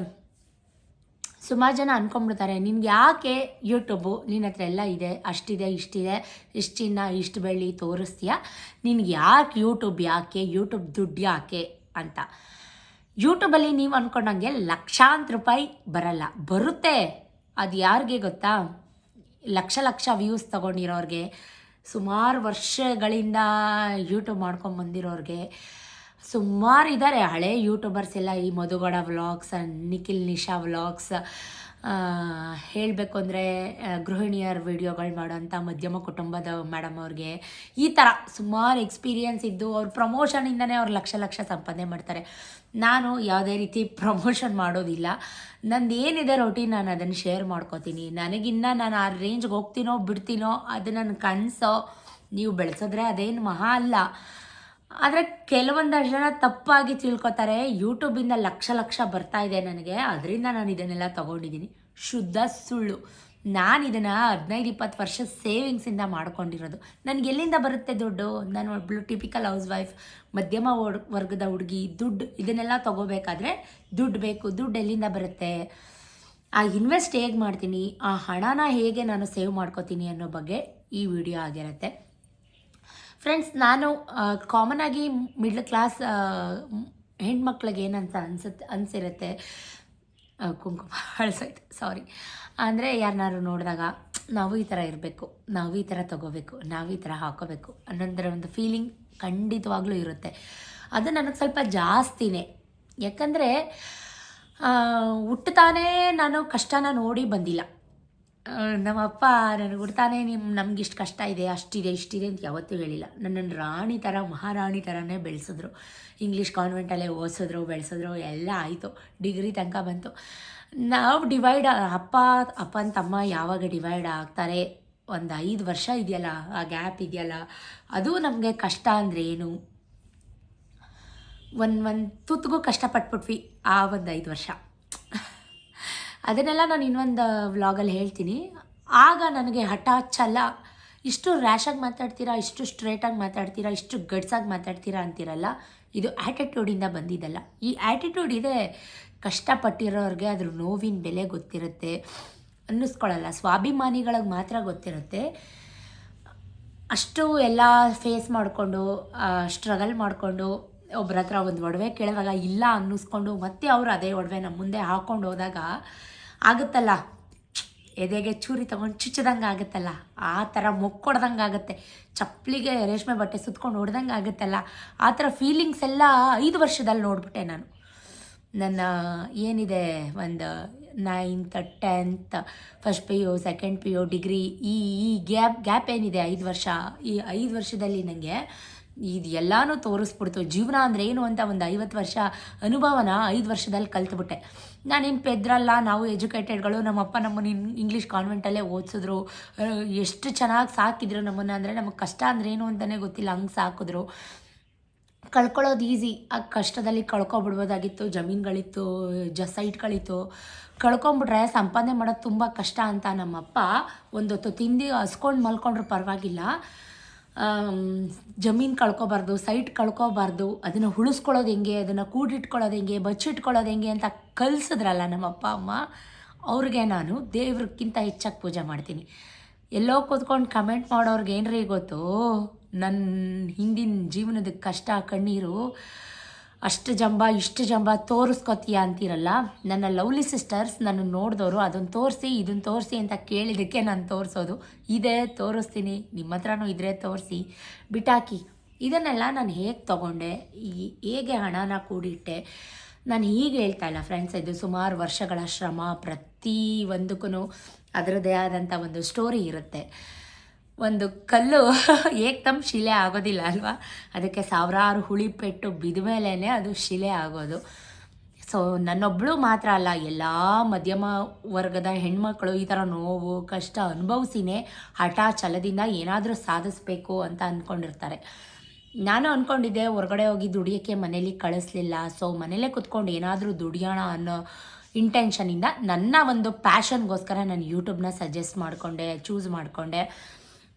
[SPEAKER 1] ಸುಮಾರು ಜನ ಅನ್ಕೊಂಡ್ಬಿಡ್ತಾರೆ ನಿನ್ಗೆ ಯಾಕೆ ಯೂಟ್ಯೂಬು ನಿನ್ನ ಹತ್ರ ಎಲ್ಲ ಇದೆ, ಅಷ್ಟಿದೆ, ಇಷ್ಟಿದೆ, ಇಷ್ಟು ಚಿನ್ನ, ಇಷ್ಟು ಬೆಳ್ಳಿ ತೋರಿಸ್ತೀಯ? ನಿನ್ಗೆ ಯಾಕೆ ಯೂಟ್ಯೂಬ್ ಯಾಕೆ ಯೂಟ್ಯೂಬ್ ದುಡ್ಡು ಯಾಕೆ ಅಂತ. ಯೂಟ್ಯೂಬಲ್ಲಿ ನೀವು ಅಂದ್ಕೊಂಡಂಗೆ ಲಕ್ಷಾಂತರ ರೂಪಾಯಿ ಬರಲ್ಲ. ಬರುತ್ತೆ. ಅದು ಯಾರಿಗೆ ಗೊತ್ತಾ? ಲಕ್ಷ ಲಕ್ಷ ವ್ಯೂಸ್ ತಗೊಂಡಿರೋರಿಗೆ, ಸುಮಾರು ವರ್ಷಗಳಿಂದ ಯೂಟ್ಯೂಬ್ ಮಾಡ್ಕೊಂಡು ಬಂದಿರೋರಿಗೆ. ಸುಮಾರು ಇದ್ದಾರೆ ಹಳೆ ಯೂಟ್ಯೂಬರ್ಸ್ ಎಲ್ಲ ಈ ಮಧುಗಡ ವ್ಲಾಗ್ಸ್ ನಿಖಿಲ್ ನಿಶಾ ವ್ಲಾಗ್ಸ್ ಹೇಳಬೇಕು ಅಂದರೆ ಗೃಹಿಣಿಯರ ವಿಡಿಯೋಗಳು ಮಾಡೋಂಥ ಮಧ್ಯಮ ಕುಟುಂಬದ ಮೇಡಮ್ ಅವ್ರಿಗೆ ಈ ಥರ ಸುಮಾರು ಎಕ್ಸ್ಪೀರಿಯನ್ಸ್ ಇದ್ದು ಅವ್ರ ಪ್ರಮೋಷನಿಂದನೇ ಅವ್ರು ಲಕ್ಷ ಲಕ್ಷ ಸಂಪಾದನೆ ಮಾಡ್ತಾರೆ. ನಾನು ಯಾವುದೇ ರೀತಿ ಪ್ರಮೋಷನ್ ಮಾಡೋದಿಲ್ಲ. ನಂದು ಏನಿದೆ ರೊಟೀನ್ ನಾನು ಅದನ್ನು ಶೇರ್ ಮಾಡ್ಕೋತೀನಿ. ನನಗಿನ್ನ ನಾನು ಆ ರೇಂಜ್ಗೆ ಹೋಗ್ತೀನೋ ಬಿಡ್ತೀನೋ ಅದು ನನ್ನ ಕನಸೋ, ನೀವು ಬೆಳೆಸಿದ್ರೆ ಅದೇನು ಮಹಾ ಅಲ್ಲ. ಆದರೆ ಕೆಲವೊಂದಷ್ಟು ಜನ ತಪ್ಪಾಗಿ ತಿಳ್ಕೊತಾರೆ. ಯೂಟ್ಯೂಬಿಂದ ಲಕ್ಷ ಲಕ್ಷ ಬರ್ತಾ ಇದೆ ನನಗೆ. ಅದರಿಂದ ನಾನು ಇದನ್ನೆಲ್ಲ ತೊಗೊಂಡಿದ್ದೀನಿ. ಶುದ್ಧ ಸುಳ್ಳು. ನಾನು ಇದನ್ನು ಹದಿನೈದು, ಇಪ್ಪತ್ತು ವರ್ಷ ಸೇವಿಂಗ್ಸಿಂದ ಮಾಡ್ಕೊಂಡಿರೋದು. ನನಗೆ ಎಲ್ಲಿಂದ ಬರುತ್ತೆ ದುಡ್ಡು? ನಾನು ಒಬ್ಬಳು ಟಿಪಿಕಲ್ ಹೌಸ್ ವೈಫ್ ಮಧ್ಯಮ ವರ್- ವರ್ಗದ ಹುಡುಗಿ, ದುಡ್ಡು ಇದನ್ನೆಲ್ಲ ತೊಗೋಬೇಕಾದ್ರೆ ದುಡ್ಡು ಬೇಕು. ದುಡ್ಡು ಎಲ್ಲಿಂದ ಬರುತ್ತೆ? ಆ ಇನ್ವೆಸ್ಟ್ ಹೇಗೆ ಮಾಡ್ತೀನಿ? ಆ ಹಣನ ಹೇಗೆ ನಾನು ಸೇವ್ ಮಾಡ್ಕೋತೀನಿ ಅನ್ನೋ ಬಗ್ಗೆ ಈ ವಿಡಿಯೋ ಆಗಿರುತ್ತೆ. ಫ್ರೆಂಡ್ಸ್ ನಾನು ಕಾಮನ್ ಆಗಿ ಮಿಡ್ಲ್ ಕ್ಲಾಸ್ ಹೆಣ್ಮಕ್ಳಿಗೆ ಏನಂತ ಅನ್ಸುತ್ತೆ, ಅನಿಸಿರುತ್ತೆ ಕುಂಕುಮ ಅಳಿಸೋಯ್ತು ಸಾರಿ ಅಂದರೆ ಯಾರನ್ನಾರು ನೋಡಿದಾಗ, ನಾವು ಈ ಥರ ಇರಬೇಕು, ನಾವು ಈ ಥರ ತಗೋಬೇಕು, ನಾವು ಈ ಥರ ಹಾಕೋಬೇಕು ಅನ್ನೋದರ ಒಂದು ಫೀಲಿಂಗ್ ಖಂಡಿತವಾಗ್ಲೂ ಇರುತ್ತೆ. ಅದು ನನಗೆ ಸ್ವಲ್ಪ ಜಾಸ್ತಿನೇ. ಯಾಕಂದರೆ ಹುಟ್ಟುತ್ತಾನೇ ನಾನು ಕಷ್ಟನ ನೋಡಿ ಬಂದಿಲ್ಲ. ನಮ್ಮಪ್ಪ ನನಗೆ ಹುಡ್ತಾನೆ ನಿಮ್ಮ ನಮ್ಗೆ ಇಷ್ಟು ಕಷ್ಟ ಇದೆ, ಅಷ್ಟಿದೆ, ಇಷ್ಟಿದೆ ಅಂತ ಯಾವತ್ತೂ ಹೇಳಿಲ್ಲ. ನನ್ನನ್ನು ರಾಣಿ ಥರ, ಮಹಾರಾಣಿ ಥರನೇ ಬೆಳೆಸಿದ್ರು. ಇಂಗ್ಲೀಷ್ ಕಾನ್ವೆಂಟಲ್ಲೇ ಓದಿಸಿದ್ರು, ಬೆಳೆಸಿದ್ರು, ಎಲ್ಲ ಆಯಿತು. ಡಿಗ್ರಿ ತನಕ ಬಂತು. ನಾವು ಡಿವೈಡ್ ಅಪ್ಪ, ಅಪ್ಪನ ತಮ್ಮ ಯಾವಾಗ ಡಿವೈಡ್ ಆಗ್ತಾರೆ, ಒಂದು ಐದು ವರ್ಷ ಇದೆಯಲ್ಲ, ಆ ಗ್ಯಾಪ್ ಇದೆಯಲ್ಲ, ಅದು ನಮಗೆ ಕಷ್ಟ ಅಂದರೆ ಏನು? ಒಂದು ಒಂದು ತುತ್ತಿಗೂ ಕಷ್ಟಪಟ್ಬಿಟ್ವಿ ಆ ಒಂದು ಐದು ವರ್ಷ. ಅದನ್ನೆಲ್ಲ ನಾನು ಇನ್ನೊಂದು ವ್ಲಾಗಲ್ಲಿ ಹೇಳ್ತೀನಿ. ಆಗ ನನಗೆ ಹಠ ಛಲ, ಇಷ್ಟು ರ್ಯಾಶಾಗಿ ಮಾತಾಡ್ತೀರಾ, ಇಷ್ಟು ಸ್ಟ್ರೇಟಾಗಿ ಮಾತಾಡ್ತೀರಾ, ಇಷ್ಟು ಗಡ್ಸಾಗಿ ಮಾತಾಡ್ತೀರಾ ಅಂತೀರಲ್ಲ, ಇದು ಆ್ಯಟಿಟ್ಯೂಡಿಂದ ಬಂದಿದ್ದಲ್ಲ. ಈ ಆ್ಯಟಿಟ್ಯೂಡ್ ಇದೆ, ಕಷ್ಟಪಟ್ಟಿರೋರಿಗೆ ಅದ್ರ ನೋವಿನ ಬೆಲೆ ಗೊತ್ತಿರುತ್ತೆ ಅನ್ನಿಸ್ಕೊಳ್ಳಲ್ಲ ಸ್ವಾಭಿಮಾನಿಗಳಿಗೆ ಮಾತ್ರ ಗೊತ್ತಿರುತ್ತೆ. ಅಷ್ಟು ಎಲ್ಲ ಫೇಸ್ ಮಾಡಿಕೊಂಡು ಸ್ಟ್ರಗಲ್ ಮಾಡಿಕೊಂಡು, ಒಬ್ರ ಹತ್ರ ಒಂದು ಒಡವೆ ಕೇಳುವಾಗ ಇಲ್ಲ ಅನ್ನಿಸ್ಕೊಂಡು, ಮತ್ತೆ ಅವರು ಅದೇ ಒಡವೆ ನಮ್ಮ ಮುಂದೆ ಹಾಕ್ಕೊಂಡು ಹೋದಾಗ ಆಗುತ್ತಲ್ಲ? ಎದೆಗೆ ಚೂರಿ ತಗೊಂಡು ಚುಚ್ಚದಂಗೆ ಆಗುತ್ತಲ್ಲ? ಆ ಥರ ಮೊಕ್ಕೊಡ್ದಂಗೆ ಆಗುತ್ತೆ. ಚಪ್ಪಲಿಗೆ ರೇಷ್ಮೆ ಬಟ್ಟೆ ಸುತ್ಕೊಂಡು ಹೊಡ್ದಂಗೆ ಆಗುತ್ತಲ್ಲ? ಆ ಥರ ಫೀಲಿಂಗ್ಸ್ ಎಲ್ಲ ಐದು ವರ್ಷದಲ್ಲಿ ನೋಡಿಬಿಟ್ಟೆ ನಾನು. ನನ್ನ, ಏನಿದೆ ಒಂದು ninth tenth first P U second P U degree ಈ ಈ ಗ್ಯಾಪ್ ಗ್ಯಾಪ್ ಏನಿದೆ ಐದು ವರ್ಷ, ಈ ಐದು ವರ್ಷದಲ್ಲಿ ನನಗೆ ಇದು ಎಲ್ಲನೂ ತೋರಿಸ್ಬಿಡ್ತು. ಜೀವನ ಅಂದರೆ ಏನು ಅಂತ ಒಂದು ಐವತ್ತು ವರ್ಷ ಅನುಭವನ ಐದು ವರ್ಷದಲ್ಲಿ ಕಲ್ತ್ಬಿಟ್ಟೆ. ನಾನೇನು ಪೆದ್ರಲ್ಲ, ನಾವು ಎಜುಕೇಟೆಡ್ಗಳು, ನಮ್ಮಪ್ಪ ನಮ್ಮನ್ನು ಇನ್ ಇಂಗ್ಲೀಷ್ ಕಾನ್ವೆಂಟಲ್ಲೇ ಓದಿಸಿದ್ರು. ಎಷ್ಟು ಚೆನ್ನಾಗಿ ಸಾಕಿದ್ರು ನಮ್ಮನ್ನು ಅಂದರೆ ನಮಗೆ ಕಷ್ಟ ಅಂದ್ರೆ ಏನು ಅಂತಲೇ ಗೊತ್ತಿಲ್ಲ, ಹಂಗೆ ಸಾಕಿದ್ರು. ಕಳ್ಕೊಳ್ಳೋದು ಈಸಿ. ಆ ಕಷ್ಟದಲ್ಲಿ ಕಳ್ಕೊಬಿಡ್ಬೋದಾಗಿತ್ತು, ಜಮೀನುಗಳಿತ್ತು, ಜ ಸೈಟ್ಗಳಿತ್ತು. ಕಳ್ಕೊಂಬಿಟ್ರೆ ಸಂಪಾದನೆ ಮಾಡೋದು ತುಂಬ ಕಷ್ಟ ಅಂತ ನಮ್ಮಪ್ಪ ಒಂದೊತ್ತು ತಿಂದು ಹಸ್ಕೊಂಡು ಮಲ್ಕೊಂಡ್ರು ಪರವಾಗಿಲ್ಲ. ಜಮೀನು ಕಳ್ಕೊಬಾರ್ದು ಸೈಟ್ ಕಳ್ಕೊಬಾರ್ದು, ಅದನ್ನು ಉಳಿಸ್ಕೊಳ್ಳೋದು ಹೆಂಗೆ, ಅದನ್ನು ಕೂಡಿಟ್ಕೊಳ್ಳೋದು ಹೆಂಗೆ, ಬಚ್ಚಿಟ್ಕೊಳ್ಳೋದು ಹೆಂಗೆ ಅಂತ ಕಲಿಸಿದ್ರಲ್ಲ ನಮ್ಮ ಅಪ್ಪ ಅಮ್ಮ, ಅವ್ರಿಗೆ ನಾನು ದೇವ್ರಿಗಿಂತ ಹೆಚ್ಚಾಗಿ ಪೂಜೆ ಮಾಡ್ತೀನಿ. ಎಲ್ಲೋ ಕೂತ್ಕೊಂಡು ಕಮೆಂಟ್ ಮಾಡೋರ್ಗೆ ಏನರೀ ಗೊತ್ತು? ನನ್ನ ಹಿಂದಿನ ಜೀವನದ ಕಷ್ಟ, ಕಣ್ಣೀರು ಅಷ್ಟು ಜಂಬ, ಇಷ್ಟು ಜಂಬ ತೋರಿಸ್ಕೊತೀಯ ಅಂತೀರಲ್ಲ? ನನ್ನ ಲವ್ಲಿ ಸಿಸ್ಟರ್ಸ್ ನಾನು ನೋಡಿದವರು ಅದನ್ನು ತೋರಿಸಿ ಇದನ್ನು ತೋರಿಸಿ ಅಂತ ಕೇಳಿದ್ದಕ್ಕೆ ನಾನು ತೋರಿಸೋದು. ಇದೆ, ತೋರಿಸ್ತೀನಿ. ನಿಮ್ಮ ಹತ್ರನೂ ಇದ್ರೆ ತೋರಿಸಿ. ಬಿಟಾಕಿ, ಇದನ್ನೆಲ್ಲ ನಾನು ಹೇಗೆ ತೊಗೊಂಡೆ? ಈ ಹೇಗೆ ಹಣನ ಕೂಡಿಟ್ಟೆ? ನಾನು ಹೀಗೆ ಹೇಳ್ತಾ ಇಲ್ಲ ಫ್ರೆಂಡ್ಸ್ ಇದು ಸುಮಾರು ವರ್ಷಗಳ ಶ್ರಮ ಪ್ರತಿ ಒಂದಕ್ಕೂ ಅದರದ್ದೇ ಆದಂಥ ಒಂದು ಸ್ಟೋರಿ ಇರುತ್ತೆ. ಒಂದು ಕಲ್ಲು ಏಕ್ದಮ್ ಶಿಲೆ ಆಗೋದಿಲ್ಲ ಅಲ್ವಾ? ಅದಕ್ಕೆ ಸಾವಿರಾರು ಹುಳಿ ಪೆಟ್ಟು ಬಿದ್ದ ಮೇಲೇ ಅದು ಶಿಲೆ ಆಗೋದು. ಸೊ ನನ್ನೊಬ್ಬಳು ಮಾತ್ರ ಅಲ್ಲ, ಎಲ್ಲ ಮಧ್ಯಮ ವರ್ಗದ ಹೆಣ್ಮಕ್ಳು ಈ ಥರ ನೋವು, ಕಷ್ಟ ಅನುಭವಿಸಿನೇ ಹಠ ಛಲದಿಂದ ಏನಾದರೂ ಸಾಧಿಸ್ಬೇಕು ಅಂತ ಅಂದ್ಕೊಂಡಿರ್ತಾರೆ ನಾನು ಅಂದ್ಕೊಂಡಿದ್ದೆ ಹೊರಗಡೆ ಹೋಗಿ ದುಡಿಯೋಕ್ಕೆ ಮನೇಲಿ ಕಳಿಸ್ಲಿಲ್ಲ. ಸೊ ಮನೇಲೇ ಕುತ್ಕೊಂಡು ಏನಾದರೂ ದುಡಿಯೋಣ ಅನ್ನೋ ಇಂಟೆನ್ಷನಿಂದ ನನ್ನ ಒಂದು ಪ್ಯಾಷನ್ಗೋಸ್ಕರ ನಾನು ಯೂಟ್ಯೂಬ್ನ ಸಜೆಸ್ಟ್ ಮಾಡಿಕೊಂಡೆ ಚೂಸ್ ಮಾಡಿಕೊಂಡೆ.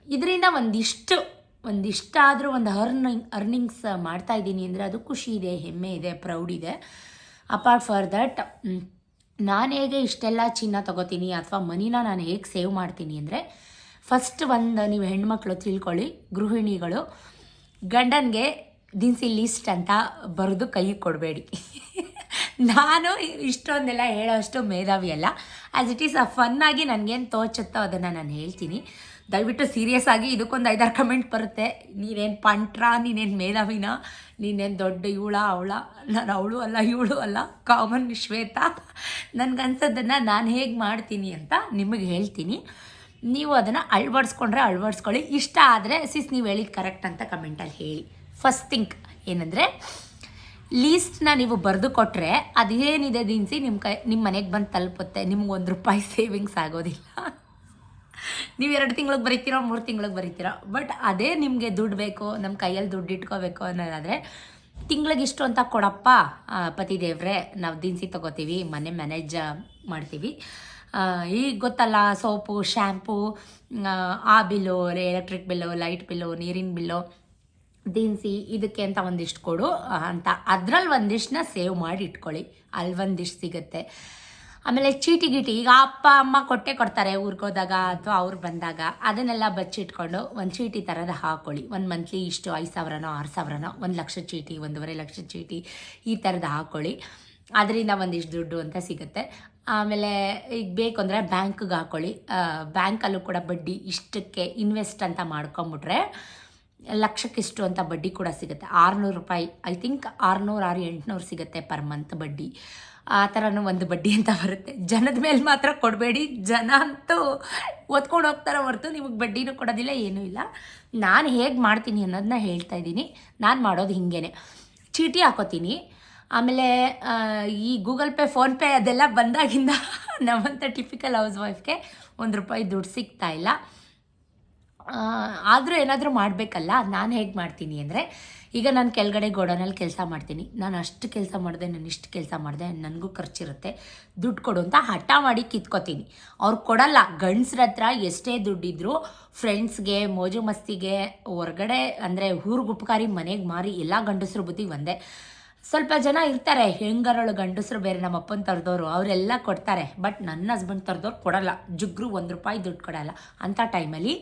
[SPEAKER 1] ಇದರಿಂದ ಒಂದಿಷ್ಟು, ಒಂದಿಷ್ಟಾದರೂ ಒಂದು ಅರ್ನಿಂಗ್ ಅರ್ನಿಂಗ್ಸ್ ಮಾಡ್ತಾ ಇದ್ದೀನಿ ಅಂದರೆ ಅದು ಖುಷಿ ಇದೆ, ಹೆಮ್ಮೆ ಇದೆ ಪ್ರೌಡ್ ಇದೆ. ಅಪಾರ್ಟ್ ಫಾರ್ ದಟ್ ನಾನು ಹೇಗೆ ಇಷ್ಟೆಲ್ಲ ಚಿನ್ನ ತಗೋತೀನಿ ಅಥವಾ ಮನಿನ ನಾನು ಹೇಗೆ ಸೇವ್ ಮಾಡ್ತೀನಿ ಅಂದರೆ ಫಸ್ಟ್ ಒಂದು ನೀವು ಹೆಣ್ಮಕ್ಳು ತಿಳ್ಕೊಳ್ಳಿ, ಗೃಹಿಣಿಗಳು, ಗಂಡನಿಗೆ ದಿನಸಿ ಲಿಸ್ಟ್ ಅಂತ ಬರೆದು ಕೈಗೆ ಕೊಡಬೇಡಿ. ನಾನು ಇಷ್ಟೊಂದೆಲ್ಲ ಹೇಳೋಷ್ಟು ಮೇಧಾವಿ ಅಲ್ಲ. ಆ್ಯಸ್ ಇಟ್ ಈಸ್ ಅ ಫನ್ನಾಗಿ ನನಗೇನು ತೋಚುತ್ತೋ ಅದನ್ನು ನಾನು ಹೇಳ್ತೀನಿ. ದಯವಿಟ್ಟು ಸೀರಿಯಸ್ ಆಗಿ ಇದಕ್ಕೊಂದು ಐದಾರು ಕಮೆಂಟ್ ಬರುತ್ತೆ. ನೀನೇನು ಪಂಟ್ರ, ನೀನೇನು ಮೇಧಾವಿನ, ನೀನೇನು ದೊಡ್ಡ ಇವಳ, ಅವಳ, ನಾನು ಅವಳು ಅಲ್ಲ, ಇವಳು ಅಲ್ಲ ಕಾಮನ್ ಶ್ವೇತಾ ನನಗನ್ಸೋದನ್ನು ನಾನು ಹೇಗೆ ಮಾಡ್ತೀನಿ ಅಂತ ನಿಮಗೆ ಹೇಳ್ತೀನಿ. ನೀವು ಅದನ್ನು ಅಳವಡಿಸ್ಕೊಂಡ್ರೆ ಅಳವಡಿಸ್ಕೊಳ್ಳಿ. ಇಷ್ಟ ಆದರೆ ಸಿಸ್ ನೀವು ಹೇಳಿ ಕರೆಕ್ಟ್ ಅಂತ ಕಮೆಂಟಲ್ಲಿ ಹೇಳಿ. ಫಸ್ಟ್ ಥಿಂಕ್ ಏನಂದರೆ ಲೀಸ್ಟ್ನ ನೀವು ಬರೆದು ಕೊಟ್ಟರೆ ಅದೇನಿದೆ ದಿನಸಿ ನಿಮ್ಮ ಕೈ ನಿಮ್ಮ ಮನೆಗೆ ಬಂದು ತಲುಪುತ್ತೆ. ನಿಮ್ಗೆ ಒಂದು ರೂಪಾಯಿ ಸೇವಿಂಗ್ಸ್ ಆಗೋದಿಲ್ಲ. ನೀವು ಎರಡು ತಿಂಗಳಿಗೆ ಬರೀತೀರೋ, ಮೂರು ತಿಂಗಳಿಗೆ ಬರೀತೀರೋ, ಬಟ್ ಅದೇ ನಿಮಗೆ ದುಡ್ಡು ಬೇಕು ನಮ್ಮ ಕೈಯಲ್ಲಿ ದುಡ್ಡು ಇಟ್ಕೋಬೇಕು ಅನ್ನೋದಾದರೆ ತಿಂಗಳಿಗೆ ಇಷ್ಟು ಅಂತ ಕೊಡಪ್ಪ ಪತಿ ದೇವ್ರೆ. ನಾವು ದಿನಸಿ ತಗೋತೀವಿ, ಮನೆ ಮ್ಯಾನೇಜ್ ಮಾಡ್ತೀವಿ. ಈಗ ಗೊತ್ತಲ್ಲ, ಸೋಪು ಶ್ಯಾಂಪು ಆ bill electric bill light bill, ನೀರಿನ ಬಿಲ್ಲು, ದಿನಸಿ ಇದಕ್ಕೆ ಅಂತ ಒಂದಿಷ್ಟು ಕೊಡು ಅಂತ. ಅದ್ರಲ್ಲಿ ಒಂದಿಷ್ಟನ್ನ ಸೇವ್ ಮಾಡಿ ಇಟ್ಕೊಳ್ಳಿ. ಅಲ್ಲಿ ಒಂದಿಷ್ಟು ಸಿಗುತ್ತೆ. ಆಮೇಲೆ ಚೀಟಿ ಗೀಟಿ, ಈಗ ಅಪ್ಪ, ಅಮ್ಮ ಕೊಟ್ಟೆ ಕೊಡ್ತಾರೆ ಊರಿಗೆ ಹೋದಾಗ ಅಥವಾ ಅವ್ರು ಬಂದಾಗ. ಅದನ್ನೆಲ್ಲ ಬಚ್ಚಿಟ್ಕೊಂಡು ಒಂದು ಚೀಟಿ ಥರದ ಹಾಕೊಳ್ಳಿ. ಒಂದು ಮಂತ್ಲಿ ಇಷ್ಟು ಐದು ಸಾವಿರನೋ, ಆರು ಸಾವಿರನೋ, ಒಂದು ಲಕ್ಷ ಚೀಟಿ, ಒಂದೂವರೆ ಲಕ್ಷ ಚೀಟಿ ಈ ಥರದ ಹಾಕೊಳ್ಳಿ. ಅದರಿಂದ ಒಂದಿಷ್ಟು ದುಡ್ಡು ಅಂತ ಸಿಗುತ್ತೆ. ಆಮೇಲೆ ಈಗ ಬೇಕು ಅಂದರೆ ಬ್ಯಾಂಕ್ಗೆ ಹಾಕೊಳ್ಳಿ. ಬ್ಯಾಂಕಲ್ಲೂ ಕೂಡ ಬಡ್ಡಿ ಇಷ್ಟಕ್ಕೆ ಇನ್ವೆಸ್ಟ್ ಅಂತ ಮಾಡ್ಕೊಂಬಿಟ್ರೆ ಲಕ್ಷಕ್ಕಿಷ್ಟು ಅಂತ ಬಡ್ಡಿ ಕೂಡ ಸಿಗುತ್ತೆ. ಆರುನೂರು ರೂಪಾಯಿ, ಐ ಥಿಂಕ್ ಆರುನೂರು, ಆರು ಎಂಟುನೂರು ಸಿಗುತ್ತೆ ಪರ್ ಮಂತ್ ಬಡ್ಡಿ. ಆ ಥರನೂ ಒಂದು ಬಡ್ಡಿ ಅಂತ ಬರುತ್ತೆ. ಜನದ ಮೇಲೆ ಮಾತ್ರ ಕೊಡಬೇಡಿ. ಜನ ಅಂತೂ ಓದ್ಕೊಂಡು ಹೋಗ್ತಾರೆ ಹೊರತು ನಿಮಗೆ ಬಡ್ಡಿನೂ ಕೊಡೋದಿಲ್ಲ, ಏನೂ ಇಲ್ಲ. ನಾನು ಹೇಗೆ ಮಾಡ್ತೀನಿ ಅನ್ನೋದನ್ನ ಹೇಳ್ತಾ ಇದ್ದೀನಿ. ನಾನು ಮಾಡೋದು ಹಿಂಗೇನೆ. ಚೀಟಿ ಹಾಕೋತೀನಿ. ಆಮೇಲೆ ಈ ಗೂಗಲ್ ಪೇ ಫೋನ್ಪೇ ಅದೆಲ್ಲ ಬಂದಾಗಿಂದ ನಮ್ಮಂಥ ಟಿಪಿಕಲ್ ಹೌಸ್ ವೈಫ್ಗೆ ಒಂದು ರೂಪಾಯಿ ದುಡ್ಡು ಸಿಗ್ತಾ ಇಲ್ಲ. ಆದರೂ ಏನಾದರೂ ಮಾಡಬೇಕಲ್ಲ, ನಾನು ಹೇಗೆ ಮಾಡ್ತೀನಿ ಅಂದರೆ ಈಗ ನಾನು ಕೆಳಗಡೆ ಗೋಡನಲ್ಲಿ ಕೆಲಸ ಮಾಡ್ತೀನಿ. ನಾನು ಅಷ್ಟು ಕೆಲಸ ಮಾಡಿದೆ, ನಾನು ಇಷ್ಟು ಕೆಲಸ ಮಾಡಿದೆ, ನನಗೂ ಖರ್ಚಿರುತ್ತೆ. ದುಡ್ಡು ಕೊಡು ಅಂತ ಹಠ ಮಾಡಿ ಕಿತ್ಕೋತೀನಿ. ಅವ್ರು ಕೊಡಲ್ಲ. ಗಂಡಸ್ರ ಹತ್ರ ಎಷ್ಟೇ ದುಡ್ಡಿದ್ರು ಫ್ರೆಂಡ್ಸ್ಗೆ ಮೋಜು ಮಸ್ತಿಗೆ, ಹೊರಗಡೆ ಅಂದರೆ ಊರಿಗೆ ಉಪಕಾರಿ ಮನೆಗೆ ಮಾರಿ ಎಲ್ಲ ಗಂಡಸ್ರ ಬುದ್ಧಿ ಒಂದೇ. ಸ್ವಲ್ಪ ಜನ ಇರ್ತಾರೆ. ಹೆಂಗರಳು ಗಂಡಸರು ಬೇರೆ ನಮ್ಮ ಅಪ್ಪನ ತರದವರು ಅವರೆಲ್ಲ ಕೊಡ್ತಾರೆ. ಬಟ್ ನನ್ನ ಹಸ್ಬೆಂಡ್ ತರದವ್ರು ಕೊಡಲ್ಲ. ಜುಗ್ರು ಒಂದು ರೂಪಾಯಿ ದುಡ್ಡು ಕೊಡಲ್ಲ. ಅಂಥ ಟೈಮಲ್ಲಿ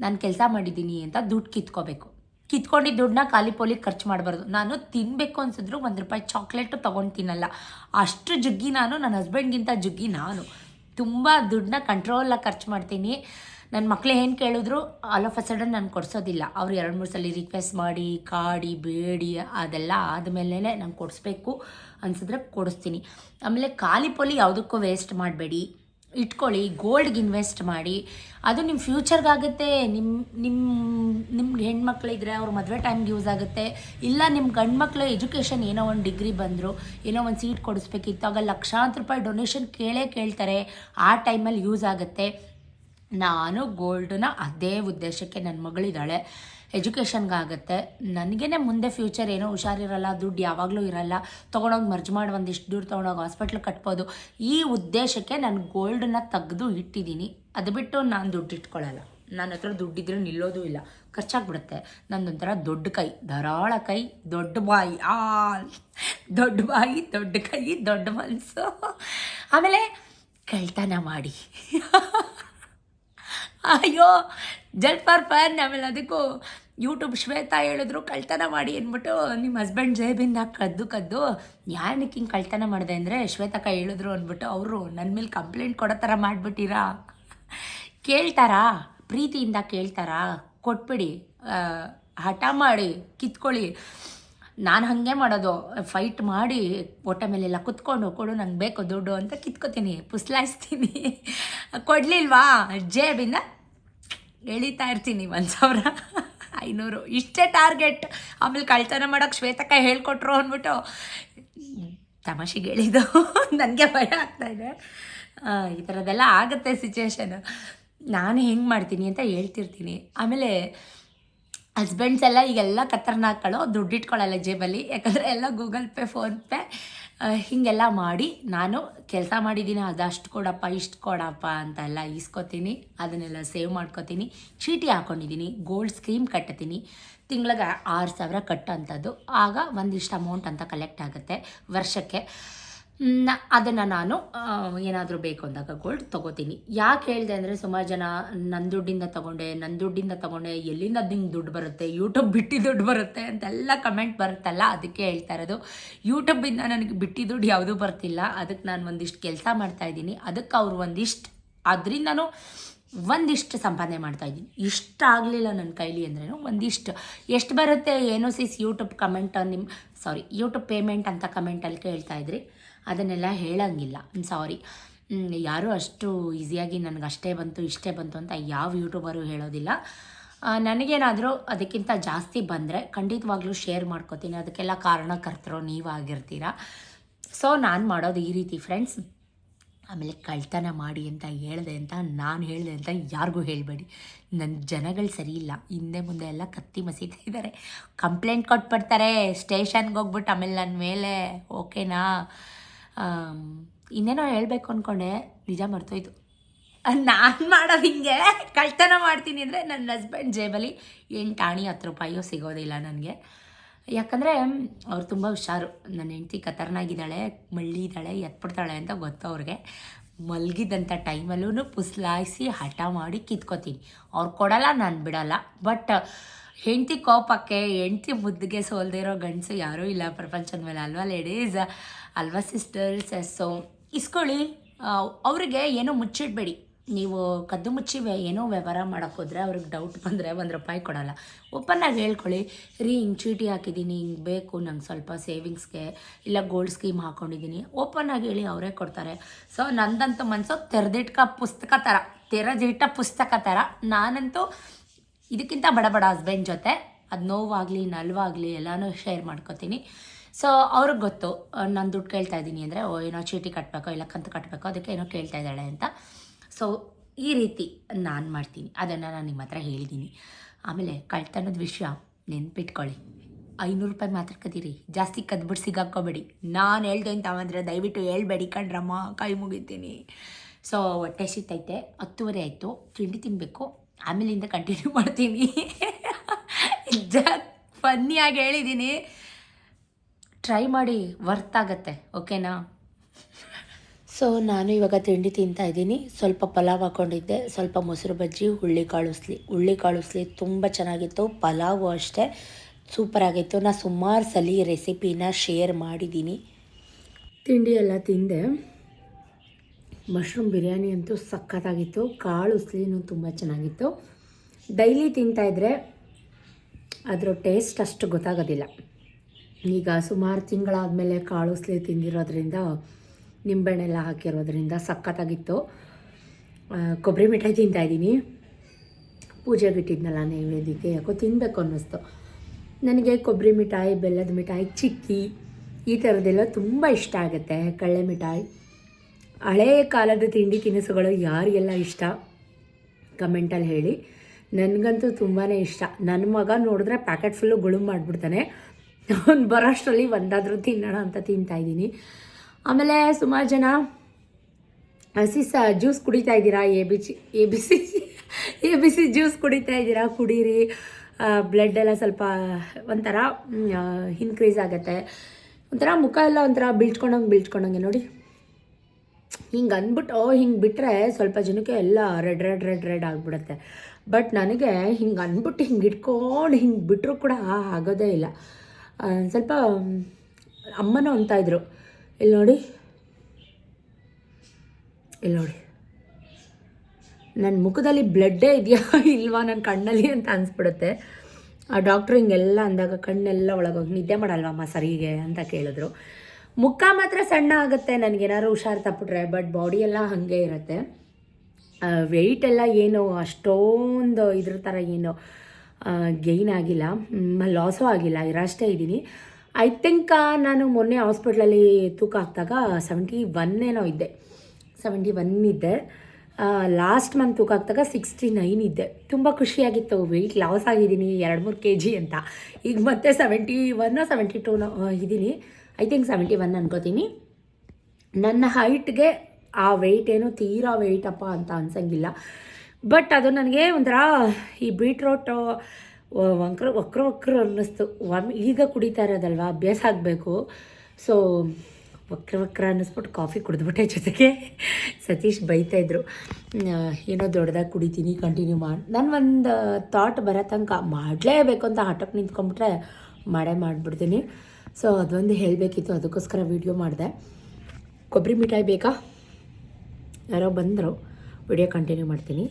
[SPEAKER 1] ನಾನು ಕೆಲಸ ಮಾಡಿದ್ದೀನಿ ಅಂತ ದುಡ್ಡು ಕಿತ್ಕೋಬೇಕು. ಕಿತ್ಕೊಂಡಿದ್ದ ದುಡ್ಡನ್ನ ಖಾಲಿ ಪೋಲಿಗೆ ಖರ್ಚು ಮಾಡಬಾರ್ದು. ನಾನು ತಿನ್ನಬೇಕು ಅನ್ಸಿದ್ರು ಒಂದು ರೂಪಾಯಿ ಚಾಕ್ಲೇಟು ತೊಗೊಂಡು ತಿನ್ನಲ್ಲ. ಅಷ್ಟು ಜುಗ್ಗಿ ನಾನು ನನ್ನ ಹಸ್ಬೆಂಡ್ಗಿಂತ ಜುಗ್ಗಿ ನಾನು. ತುಂಬ ದುಡ್ಡನ್ನ ಕಂಟ್ರೋಲಾಗಿ ಖರ್ಚು ಮಾಡ್ತೀನಿ. ನನ್ನ ಮಕ್ಕಳು ಏನು ಕೇಳಿದ್ರು ಆಲ್ ಆಫ್ ಅ ಸಡನ್ ನಾನು ಕೊಡಿಸೋದಿಲ್ಲ. ಅವ್ರು ಎರಡು ಮೂರು ಸಲ ರಿಕ್ವೆಸ್ಟ್ ಮಾಡಿ, ಕಾಡಿ, ಬೇಡಿ, ಅದೆಲ್ಲ ಆದಮೇಲೆ ನಾನು ಕೊಡಿಸ್ಬೇಕು ಅನ್ಸಿದ್ರೆ ಕೊಡಿಸ್ತೀನಿ. ಆಮೇಲೆ ಖಾಲಿ ಪೋಲಿ ಯಾವುದಕ್ಕೂ ವೇಸ್ಟ್ ಮಾಡಬೇಡಿ. ಇಟ್ಕೊಳ್ಳಿ ಗೋಲ್ಡ್ಗೆ ಇನ್ವೆಸ್ಟ್ ಮಾಡಿ. ಅದು ನಿಮ್ಮ ಫ್ಯೂಚರ್ಗಾಗುತ್ತೆ ನಿಮ್ಮ ನಿಮ್ಮ ನಿಮ್ಗೆ ಹೆಣ್ಮಕ್ಳಿದ್ರೆ ಅವ್ರ ಮದುವೆ ಟೈಮ್ಗೆ ಯೂಸ್ ಆಗುತ್ತೆ. ಇಲ್ಲ ನಿಮ್ಮ ಗಂಡು ಮಕ್ಕಳು ಎಜುಕೇಷನ್ ಏನೋ ಒಂದು ಡಿಗ್ರಿ ಬಂದರು, ಏನೋ ಒಂದು ಸೀಟ್ ಕೊಡಿಸ್ಬೇಕಿತ್ತು, ಆಗ ಲಕ್ಷಾಂತರ ರೂಪಾಯಿ ಡೊನೇಷನ್ ಕೇಳೇ ಕೇಳ್ತಾರೆ. ಆ ಟೈಮಲ್ಲಿ ಯೂಸ್ ಆಗುತ್ತೆ. ನಾನು ಗೋಲ್ಡನ್ನ ಅದೇ ಉದ್ದೇಶಕ್ಕೆ ನನ್ನ ಮಗಳಿದ್ದಾಳೆ. ಎಜುಕೇಷನ್ಗಾಗುತ್ತೆ ನನಗೇನೆ ಮುಂದೆ ಫ್ಯೂಚರ್ ಏನೋ ಹುಷಾರಿರಲ್ಲ, ದುಡ್ಡು ಯಾವಾಗಲೂ ಇರಲ್ಲ. ತೊಗೊಂಡೋಗಿ ಮರ್ಜ್ ಮಾಡಿ ಒಂದಿಷ್ಟು ದೂರ ತೊಗೊಂಡೋಗಿ ಹಾಸ್ಪಿಟ್ಲ್ ಕಟ್ಬೋದು. ಈ ಉದ್ದೇಶಕ್ಕೆ ನಾನು ಗೋಲ್ಡನ್ನ ತೆಗೆದು ಇಟ್ಟಿದ್ದೀನಿ ಅದು ಬಿಟ್ಟು ನಾನು ದುಡ್ಡು ಇಟ್ಕೊಳ್ಳಲ್ಲ ನನ್ನ ಹತ್ರ ದುಡ್ಡಿದ್ರೆ ನಿಲ್ಲೋದು ಇಲ್ಲ. ಖರ್ಚಾಗ್ಬಿಡುತ್ತೆ. ನಂದೊಂಥರ ದೊಡ್ಡ ಕೈ, ಧಾರಾಳ ಕೈ, ದೊಡ್ಡ ಬಾಯಿ. ಆ, ದೊಡ್ಡ ಬಾಯಿ, ದೊಡ್ಡ ಕೈ, ದೊಡ್ಡ ಮನಸ್ಸು ಆಮೇಲೆ ಕಳ್ತನ ಮಾಡಿ. ಅಯ್ಯೋ ಜಲ್ಪಾರ್ ಫಾರ್ ಫನ್ ಆಮೇಲೆ ಅದಕ್ಕೂ ಯೂಟ್ಯೂಬ್ ಶ್ವೇತಾ ಹೇಳಿದ್ರು, ಕಳ್ತನ ಮಾಡಿ ಅಂದ್ಬಿಟ್ಟು ನಿಮ್ಮ ಹಸ್ಬೆಂಡ್ ಜೇಬಿಂದ ಕದ್ದು ಕದ್ದು ಯಾನಕ್ಕೆ ಹಿಂಗೆ ಕಳ್ತನ ಮಾಡಿದೆ ಅಂದರೆ ಶ್ವೇತಕ್ಕ ಹೇಳಿದ್ರು ಅಂದ್ಬಿಟ್ಟು ಅವರು ನನ್ನ ಮೇಲೆ ಕಂಪ್ಲೇಂಟ್ ಕೊಡೋ ಥರ ಮಾಡಿಬಿಟ್ಟಿರಾ? ಕೇಳ್ತಾರಾ? ಪ್ರೀತಿಯಿಂದ ಕೇಳ್ತಾರಾ? ಕೊಟ್ಬಿಡಿ ಹಠ ಮಾಡಿ, ಕಿತ್ಕೊಳ್ಳಿ. ನಾನು ಹಾಗೆ ಮಾಡೋದು ಫೈಟ್ ಮಾಡಿ, ಹೊಟ್ಟೆ ಮೇಲೆಲ್ಲ ಕುತ್ಕೊಂಡು, ಕೊಡು, ನಂಗೆ ಬೇಕು ದುಡ್ಡು ಅಂತ ಕಿತ್ಕೋತೀನಿ, ಪುಸ್ಲಾಯಿಸ್ತೀನಿ. ಕೊಡಲಿಲ್ವಾ? ಜೇಬಿಂದ ಎಳಿತಾ ಇರ್ತೀನಿ ಒಂದು ಸಾವಿರ ಐನೂರು. ಇಷ್ಟೇ ಟಾರ್ಗೆಟ್. ಆಮೇಲೆ ಕಳ್ತನ ಮಾಡೋಕೆ ಶ್ವೇತಕ್ಕ ಹೇಳ್ಕೊಟ್ರು ಅಂದ್ಬಿಟ್ಟು ತಮಾಷೆಗೆ ಹೇಳಿದ್ದು. ನನಗೆ ಭಯ ಆಗ್ತಾ ಇದೆ. ಈ ಥರದ್ದೆಲ್ಲ ಆಗುತ್ತೆ ಸಿಚುವೇಶನ್ ನಾನು ಹೆಂಗೆ ಮಾಡ್ತೀನಿ ಅಂತ ಹೇಳ್ತಿರ್ತೀನಿ. ಆಮೇಲೆ ಹಸ್ಬೆಂಡ್ಸ್ ಎಲ್ಲ ಈಗೆಲ್ಲ ಕತ್ತರ್ನಾಕ್ಗಳು ದುಡ್ಡು ಇಟ್ಕೊಳ್ಳಲ್ಲ ಜೇಬಲ್ಲಿ. ಯಾಕಂದರೆ ಎಲ್ಲ ಗೂಗಲ್ ಪೇ ಫೋನ್ಪೇ ಹೀಗೆಲ್ಲ ಮಾಡಿ ನಾನು ಕೆಲಸ ಮಾಡಿದ್ದೀನಿ ಅದಷ್ಟು ಕೊಡಪ್ಪ, ಇಷ್ಟು ಕೊಡಪ್ಪ ಅಂತೆಲ್ಲ ಈಸ್ಕೊತೀನಿ. ಅದನ್ನೆಲ್ಲ ಸೇವ್ ಮಾಡ್ಕೊತೀನಿ. ಚೀಟಿ ಹಾಕ್ಕೊಂಡಿದ್ದೀನಿ ಗೋಲ್ಡ್ ಸ್ಕೀಮ್ ಕಟ್ಟತೀನಿ ತಿಂಗಳಿಗೆ ಆರು ಸಾವಿರ ಕಟ್ಟೋಂಥದ್ದು. ಆಗ ಒಂದಿಷ್ಟು ಅಮೌಂಟ್ ಅಂತ ಕಲೆಕ್ಟ್ ಆಗುತ್ತೆ ವರ್ಷಕ್ಕೆ. ಅದನ್ನು ನಾನು ಏನಾದರೂ ಬೇಕು ಅಂದಾಗ ಗೋಲ್ಡ್ ತೊಗೋತೀನಿ. ಯಾಕೆ ಹೇಳಿದೆ ಅಂದರೆ ಸುಮಾರು ಜನ ನನ್ನ ದುಡ್ಡಿಂದ ತೊಗೊಂಡೆ ನನ್ನ ದುಡ್ಡಿಂದ ತೊಗೊಂಡೆ, ಎಲ್ಲಿಂದ ನಿಂಗೆ ದುಡ್ಡು ಬರುತ್ತೆ ಯೂಟ್ಯೂಬ್ ಬಿಟ್ಟು ದುಡ್ಡು ಬರುತ್ತೆ ಅಂತೆಲ್ಲ ಕಮೆಂಟ್ ಬರುತ್ತಲ್ಲ, ಅದಕ್ಕೆ ಹೇಳ್ತಾ ಇರೋದು. ಯೂಟ್ಯೂಬಿಂದ ನನಗೆ ಬಿಟ್ಟಿ ದುಡ್ಡು ಯಾವುದೂ ಬರ್ತಿಲ್ಲ. ಅದಕ್ಕೆ ನಾನು ಒಂದಿಷ್ಟು ಕೆಲಸ ಮಾಡ್ತಾಯಿದ್ದೀನಿ ಅದಕ್ಕೆ ಅವ್ರು ಒಂದಿಷ್ಟು, ಅದರಿಂದನೂ ಒಂದಿಷ್ಟು ಸಂಪಾದನೆ ಮಾಡ್ತಾ ಇದ್ದೀನಿ. ಇಷ್ಟ ಆಗಲಿಲ್ಲ ನನ್ನ ಕೈಲಿ ಅಂದ್ರೆ ಒಂದಿಷ್ಟು. ಎಷ್ಟು ಬರುತ್ತೆ ಏನೋ ಸಿಸ್ ಯೂಟ್ಯೂಬ್ ಕಮೆಂಟ್ ನಿಮ್ಮ ಸಾರಿ ಯೂಟ್ಯೂಬ್ ಪೇಮೆಂಟ್ ಅಂತ ಕಮೆಂಟಲ್ಲಿ ಕೇಳ್ತಾ ಇದ್ರಿ. ಅದನ್ನೆಲ್ಲ ಹೇಳಂಗಿಲ್ಲ. ಸಾರಿ ಯಾರೂ ಅಷ್ಟು ಈಸಿಯಾಗಿ ನನಗೆ ಅಷ್ಟೇ ಬಂತು, ಇಷ್ಟೇ ಬಂತು ಅಂತ ಯಾವ ಯೂಟ್ಯೂಬರು ಹೇಳೋದಿಲ್ಲ. ನನಗೇನಾದರೂ ಅದಕ್ಕಿಂತ ಜಾಸ್ತಿ ಬಂದರೆ ಖಂಡಿತವಾಗ್ಲೂ ಶೇರ್ ಮಾಡ್ಕೋತೀನಿ. ಅದಕ್ಕೆಲ್ಲ ಕಾರಣಕರ್ತರು ನೀವಾಗಿರ್ತೀರ. ಸೊ ನಾನು ಮಾಡೋದು ಈ ರೀತಿ ಫ್ರೆಂಡ್ಸ್ ಆಮೇಲೆ ಕಳ್ತನ ಮಾಡಿ ಅಂತ ಹೇಳಿದೆ ಅಂತ ನಾನು ಹೇಳಿದೆ ಅಂತ ಯಾರಿಗೂ ಹೇಳಬೇಡಿ. ನನ್ನ ಜನಗಳು ಸರಿ ಇಲ್ಲ. ಹಿಂದೆ ಮುಂದೆ ಎಲ್ಲ ಕತ್ತಿ ಮಸೀತಾ ಇದ್ದಾರೆ ಕಂಪ್ಲೇಂಟ್ ಕೊಟ್ಬಿಡ್ತಾರೆ. ಸ್ಟೇಷನ್ಗೆ ಹೋಗ್ಬಿಟ್ಟು ಆಮೇಲೆ ನನ್ನ ಮೇಲೆ. ಓಕೆನಾ ಇನ್ನೇನೋ ಹೇಳಬೇಕು ಅಂದ್ಕೊಂಡೆ ನಿಜ ಮರ್ತೋಯ್ತು. ನಾನು ಮಾಡೋದು ಹಿಂಗೆ. ಕಳ್ತನ ಮಾಡ್ತೀನಿ ಅಂದರೆ ನನ್ನ ಹಸ್ಬೆಂಡ್ ಜೇಬಲ್ಲಿ ಎಂಟು ಆಣಿ ಹತ್ತು ರೂಪಾಯಿಯೂ ಸಿಗೋದಿಲ್ಲ ನನಗೆ. ಯಾಕಂದರೆ, ಅವ್ರು ತುಂಬ ಹುಷಾರು. ನನ್ನ ಹೆಂಡ್ತಿ ಕತರ್ನಾಗಿದ್ದಾಳೆ ಮಳ್ಳಿ ಇದ್ದಾಳೆ ಎತ್ಬಿಡ್ತಾಳೆ ಅಂತ ಗೊತ್ತು ಅವ್ರಿಗೆ. ಮಲಗಿದಂಥ ಟೈಮಲ್ಲೂ ಪುಸ್ಲಾಯಿಸಿ ಹಠ ಮಾಡಿ ಕಿತ್ಕೋತೀನಿ. ಅವ್ರು ಕೊಡಲ್ಲ, ನಾನು ಬಿಡಲ್ಲ. ಬಟ್ ಹೆಂಡ್ತಿ ಕೋಪಕ್ಕೆ, ಹೆಂಡತಿ ಮುದ್ದಿಗೆ ಇರೋ ಗಂಡಸು ಯಾರೂ ಇಲ್ಲ ಪ್ರಪಂಚದ ಮೇಲೆ ಅಲ್ವಾ ಲೇಡೀಸ್ ಅಲ್ವಾ ಸಿಸ್ಟರ್ಸ್ ಸೊ ಇಸ್ಕೊಳ್ಳಿ. ಅವರಿಗೆ ಏನೋ ಮುಚ್ಚಿಡಬೇಡಿ. ನೀವು ಕದ್ದು ಮುಚ್ಚಿ ಏನೋ ವ್ಯವಹಾರ ಮಾಡೋಕೆ ಹೋದರೆ ಅವ್ರಿಗೆ ಡೌಟ್ ಬಂದರೆ ಒಂದು ರೂಪಾಯಿ ಕೊಡೋಲ್ಲ. ಓಪನ್ನಾಗಿ ಹೇಳ್ಕೊಳ್ಳಿ. ರೀ, ಹಿಂಗೆ ಚೀಟಿ ಹಾಕಿದ್ದೀನಿ, ಹಿಂಗೆ ಬೇಕು, ನಂಗೆ ಸ್ವಲ್ಪ ಸೇವಿಂಗ್ಸ್ಗೆ ಇಲ್ಲ ಗೋಲ್ಡ್ ಸ್ಕೀಮ್ ಹಾಕ್ಕೊಂಡಿದ್ದೀನಿ ಓಪನ್ನಾಗಿ ಹೇಳಿ ಅವರೇ ಕೊಡ್ತಾರೆ. ಸೊ ನಂದಂತೂ ಮನಸ್ಸು ತೆರೆದಿಟ್ಕ ಪುಸ್ತಕ ಥರ ತೆರೆದಿಟ್ಟ ಪುಸ್ತಕ ಥರ ನಾನಂತೂ ಇದಕ್ಕಿಂತ ಬಡ ಬಡ ಹಸ್ಬೆಂಡ್ ಜೊತೆ ಅದು ನೋವಾಗಲಿ, ನಲ್ವಾಗಲಿ ಎಲ್ಲನೂ ಶೇರ್ ಮಾಡ್ಕೋತೀನಿ. ಸೊ ಅವ್ರಿಗೆ ಗೊತ್ತು ನಾನು ದುಡ್ಡು ಕೇಳ್ತಾ ಇದ್ದೀನಿ ಅಂದರೆ, ಓ, ಏನೋ ಚೀಟಿ ಕಟ್ಟಬೇಕೋ ಇಲ್ಲ ಕಂತು ಕಟ್ಟಬೇಕೋ ಅದಕ್ಕೆ ಏನೋ ಕೇಳ್ತಾ ಇದ್ದಾಳೆ ಅಂತ. ಸೊ ಈ ರೀತಿ ನಾನು ಮಾಡ್ತೀನಿ. ಅದನ್ನು ನಾನು ನಿಮ್ಮ ಹತ್ರ ಹೇಳಿದ್ದೀನಿ ಆಮೇಲೆ ಕಳ್ತನದ ವಿಷಯ ನೆನ್ಪಿಟ್ಕೊಳ್ಳಿ. ಐನೂರು ರೂಪಾಯಿ ಮಾತ್ರ ಕದೀರಿ. ಜಾಸ್ತಿ ಕದ್ಬಿಟ್ಟು ಸಿಗಾಕೋಬೇಡಿ ನಾನು ಹೇಳ್ದೆ ಅಂತ ಅಂದರೆ ದಯವಿಟ್ಟು ಹೇಳ್ಬೇಡಿ ಕಣ್ರಮ್ಮ, ಕೈ ಮುಗಿತೀನಿ. ಸೊ ಹೊಟ್ಟೆ ಶೀತೈತೆ ಹತ್ತುವರೆ ಆಯಿತು. ತಿಂಡಿ ತಿನ್ನಬೇಕು ಆಮೇಲಿಂದ ಕಂಟಿನ್ಯೂ ಮಾಡ್ತೀನಿ. ಫನ್ನಿಯಾಗಿ ಹೇಳಿದ್ದೀನಿ ಟ್ರೈ ಮಾಡಿ ವರ್ತ್ ಆಗತ್ತೆ ಓಕೆನಾ ಸೊ ನಾನು ಇವಾಗ ತಿಂಡಿ ತಿಂತಾ ಇದ್ದೀನಿ. ಸ್ವಲ್ಪ ಪಲಾವ್ ಹಾಕ್ಕೊಂಡಿದ್ದೆ ಸ್ವಲ್ಪ ಮೊಸರು ಬಜ್ಜಿ ಹುಳ್ಳಿ ಕಾಳುಸ್ಲಿ ಹುಳ್ಳಿ ಕಾಳುಸ್ಲಿ ತುಂಬ ಚೆನ್ನಾಗಿತ್ತು. ಪಲಾವು ಅಷ್ಟೇ. ಸೂಪರ್ ಆಗಿತ್ತು. ನಾನು ಸುಮಾರು ಸಲ ರೆಸಿಪಿನ ಶೇರ್ ಮಾಡಿದ್ದೀನಿ. ತಿಂಡಿ ಎಲ್ಲ ತಿಂದೆ. ಮಶ್ರೂಮ್ ಬಿರಿಯಾನಿ ಅಂತೂ ಸಖತ್ತಾಗಿತ್ತು. ಕಾಳು, ಉಸ್ಲಿನೂ ತುಂಬ ಚೆನ್ನಾಗಿತ್ತು. ಡೈಲಿ ತಿಂತಾಯಿದ್ರೆ ಅದರ ಟೇಸ್ಟ್ ಅಷ್ಟು ಗೊತ್ತಾಗೋದಿಲ್ಲ. ಈಗ ಸುಮಾರು ತಿಂಗಳಾದಮೇಲೆ ಕಾಳು, ಉಸ್ಲಿ ತಿಂದಿರೋದ್ರಿಂದ, ನಿಂಬೆಹಣ್ಣೆಲ್ಲ ಹಾಕಿರೋದ್ರಿಂದ ಸಖತ್ತಾಗಿತ್ತು. ಕೊಬ್ಬರಿ ಮಿಠಾಯಿ ತಿಂತಾಯಿದ್ದೀನಿ ಪೂಜೆಗೆ ಇಟ್ಟಿದ್ನಲ್ಲ ನೈವೇದ್ಯಕ್ಕೆ, ಯಾಕೋ ತಿನ್ನಬೇಕು ಅನ್ನಿಸ್ತು. ನನಗೆ ಕೊಬ್ಬರಿ ಮಿಠಾಯಿ, ಬೆಲ್ಲದ ಮಿಠಾಯಿ ಚಿಕ್ಕಿ, ಈ ಥರದ್ದೆಲ್ಲ ತುಂಬ ಇಷ್ಟ ಆಗುತ್ತೆ. ಕಳ್ಳೆ ಮಿಠಾಯಿ. ಹಳೆಯ ಕಾಲದ ತಿಂಡಿ ತಿನಿಸುಗಳು ಯಾರಿಗೆಲ್ಲ ಇಷ್ಟ? ಕಮೆಂಟಲ್ಲಿ ಹೇಳಿ. ನನಗಂತೂ ತುಂಬಾ ಇಷ್ಟ. ನನ್ನ ಮಗ ನೋಡಿದ್ರೆ ಪ್ಯಾಕೆಟ್ ಫುಲ್ಲು ಗುಳು ಮಾಡಿಬಿಡ್ತಾನೆ. ಅವ್ನು ಬರೋಷ್ಟರಲ್ಲಿ ಒಂದಾದರೂ ತಿನ್ನೋಣ ಅಂತ ತಿಂತಾಯಿದ್ದೀನಿ ಆಮೇಲೆ ಸುಮಾರು ಜನ, ಹಸಿ ಸ ಜ್ಯೂಸ್ ಕುಡಿತಾ ಇದ್ದೀರಾ? A B C, A B C, A B C juice ಕುಡಿತಾ ಇದ್ದೀರಾ? ಕುಡೀರಿ. ಬ್ಲಡ್ ಎಲ್ಲ ಸ್ವಲ್ಪ ಒಂಥರ ಇನ್ಕ್ರೀಸ್ ಆಗುತ್ತೆ. ಒಂಥರ ಮುಖ ಎಲ್ಲ ಒಂಥರ ಬೀಳ್ಸ್ಕೊಂಡಂಗೆ ಬೀಳ್ಸ್ಕೊಂಡಂಗೆ ನೋಡಿ. ಹಿಂಗೆ ಅಂದ್ಬಿಟ್ಟು ಹಿಂಗೆ ಬಿಟ್ಟರೆ ಸ್ವಲ್ಪ ಜನಕ್ಕೆ ಎಲ್ಲ ರೆಡ್ ರೆಡ್ ರೆಡ್ ರೆಡ್ ಆಗಿಬಿಡುತ್ತೆ. ಬಟ್ ನನಗೆ ಹಿಂಗೆ ಅಂದ್ಬಿಟ್ಟು ಹಿಂಗೆ ಇಟ್ಕೊಂಡು ಹಿಂಗೆ ಬಿಟ್ಟರೂ ಕೂಡ ಆಗೋದೇ ಇಲ್ಲ. ಸ್ವಲ್ಪ ಅಮ್ಮನೂ ಅಂತಾಯಿದ್ರು ಇಲ್ಲಿ ನೋಡಿ. ಇಲ್ಲಿ ನೋಡಿ. ನನ್ನ ಮುಖದಲ್ಲಿ ಬ್ಲಡ್ಡೇ ಇದೆಯಾ ಇಲ್ವಾ ನನ್ನ ಕಣ್ಣಲ್ಲಿ ಅಂತ ಅನಿಸ್ಬಿಡುತ್ತೆ. ಆ ಡಾಕ್ಟ್ರು ಹಿಂಗೆಲ್ಲ ಅಂದಾಗ ಕಣ್ಣೆಲ್ಲ ಒಳಗೋಗಿ, ನಿದ್ದೆ ಮಾಡಲ್ವಮ್ಮ ಸರಿಗೆ? ಅಂತ ಕೇಳಿದ್ರು. ಮುಖ ಮಾತ್ರ ಸಣ್ಣ ಆಗುತ್ತೆ, ನನಗೇನಾದ್ರು ಹುಷಾರು ತಪ್ಪಿಟ್ರೆ ಬಟ್ ಬಾಡಿ ಎಲ್ಲ ಹಾಗೆ ಇರುತ್ತೆ. ವೆಯ್ಟ್ ಎಲ್ಲ ಏನು, ಅಷ್ಟೊಂದು ಇದ್ರ ಥರ ಏನು ಗೈನ್ ಆಗಿಲ್ಲ ಲಾಸು ಆಗಿಲ್ಲ, ಇರಷ್ಟೇ ಇದ್ದೀನಿ. ಐ ಥಿಂಕ್ ನಾನು ಮೊನ್ನೆ ಹಾಸ್ಪಿಟ್ಲಲ್ಲಿ ತೂಕ ಹಾಕಿದಾಗ ಸೆವೆಂಟಿ ಒನ್ ಏನೋ ಇದ್ದೆ. ಸೆವೆಂಟಿ ಒನ್ ಇದ್ದೆ ಲಾಸ್ಟ್ ಮಂತ್ ತೂಕ ಹಾಕಿದಾಗ ಸಿಕ್ಸ್ಟಿ ನೈನ್ ಇದ್ದೆ. ತುಂಬ ಖುಷಿಯಾಗಿತ್ತು ವೆಯ್ಟ್ ಲಾಸ್ ಆಗಿದ್ದೀನಿ ಎರಡು ಮೂರು ಕೆ ಜಿ ಅಂತ. ಈಗ ಮತ್ತೆ ಸೆವೆಂಟಿ ಒನ್ನೋ ಸೆವೆಂಟಿ ಟೂನೋ ಇದ್ದೀನಿ. ಐ ಥಿಂಕ್ ಸೆವೆಂಟಿ ಒನ್ ಅನ್ಕೋತೀನಿ. ನನ್ನ ಹೈಟ್ಗೆ ಆ ವೆಯ್ಟ್ ಏನು ತೀರಾ ವೆಯ್ಟಪ್ಪ ಅಂತ ಅನ್ಸಂಗಿಲ್ಲ. ಬಟ್ ಅದು ನನಗೆ ಒಂಥರ ಈ ಬೀಟ್ರೋಟ್ ವಕ್ರ ವಕ್ರ ವಕ್ರ ಅನ್ನಿಸ್ತು. ಒಮ್ ಈಗ ಕುಡಿತಾ ಇರೋದಲ್ವ? ಅಭ್ಯಾಸ ಆಗಬೇಕು. ಸೊ ವಕ್ರ ವಕ್ರ ಅನ್ನಿಸ್ಬಿಟ್ಟು ಕಾಫಿ ಕುಡಿದ್ಬಿಟ್ಟೆ ಜೊತೆಗೆ. ಸತೀಶ್ ಬೈತಾಯಿದ್ರು ಏನೋ ದೊಡ್ಡದಾಗಿ ಕುಡಿತೀನಿ ಕಂಟಿನ್ಯೂ ಮಾಡಿ. ನಾನು ಒಂದು ಥಾಟ್ ಬರೋ ತನಕ ಮಾಡಲೇಬೇಕು ಅಂತ ಹಠಕ್ಕೆ ನಿಂತ್ಕೊಂಬಿಟ್ರೆ ಮಾಡೇ ಮಾಡಿಬಿಡ್ತೀನಿ. ಸೊ ಅದೊಂದು ಹೇಳಬೇಕಿತ್ತು, ಅದಕ್ಕೋಸ್ಕರ ವೀಡಿಯೋ ಮಾಡಿದೆ. ಕೊಬ್ಬರಿ ಮಿಠಾಯಿ ಬೇಕಾ? ಯಾರೋ ಬಂದರು. ವಿಡಿಯೋ ಕಂಟಿನ್ಯೂ ಮಾಡ್ತೀನಿ.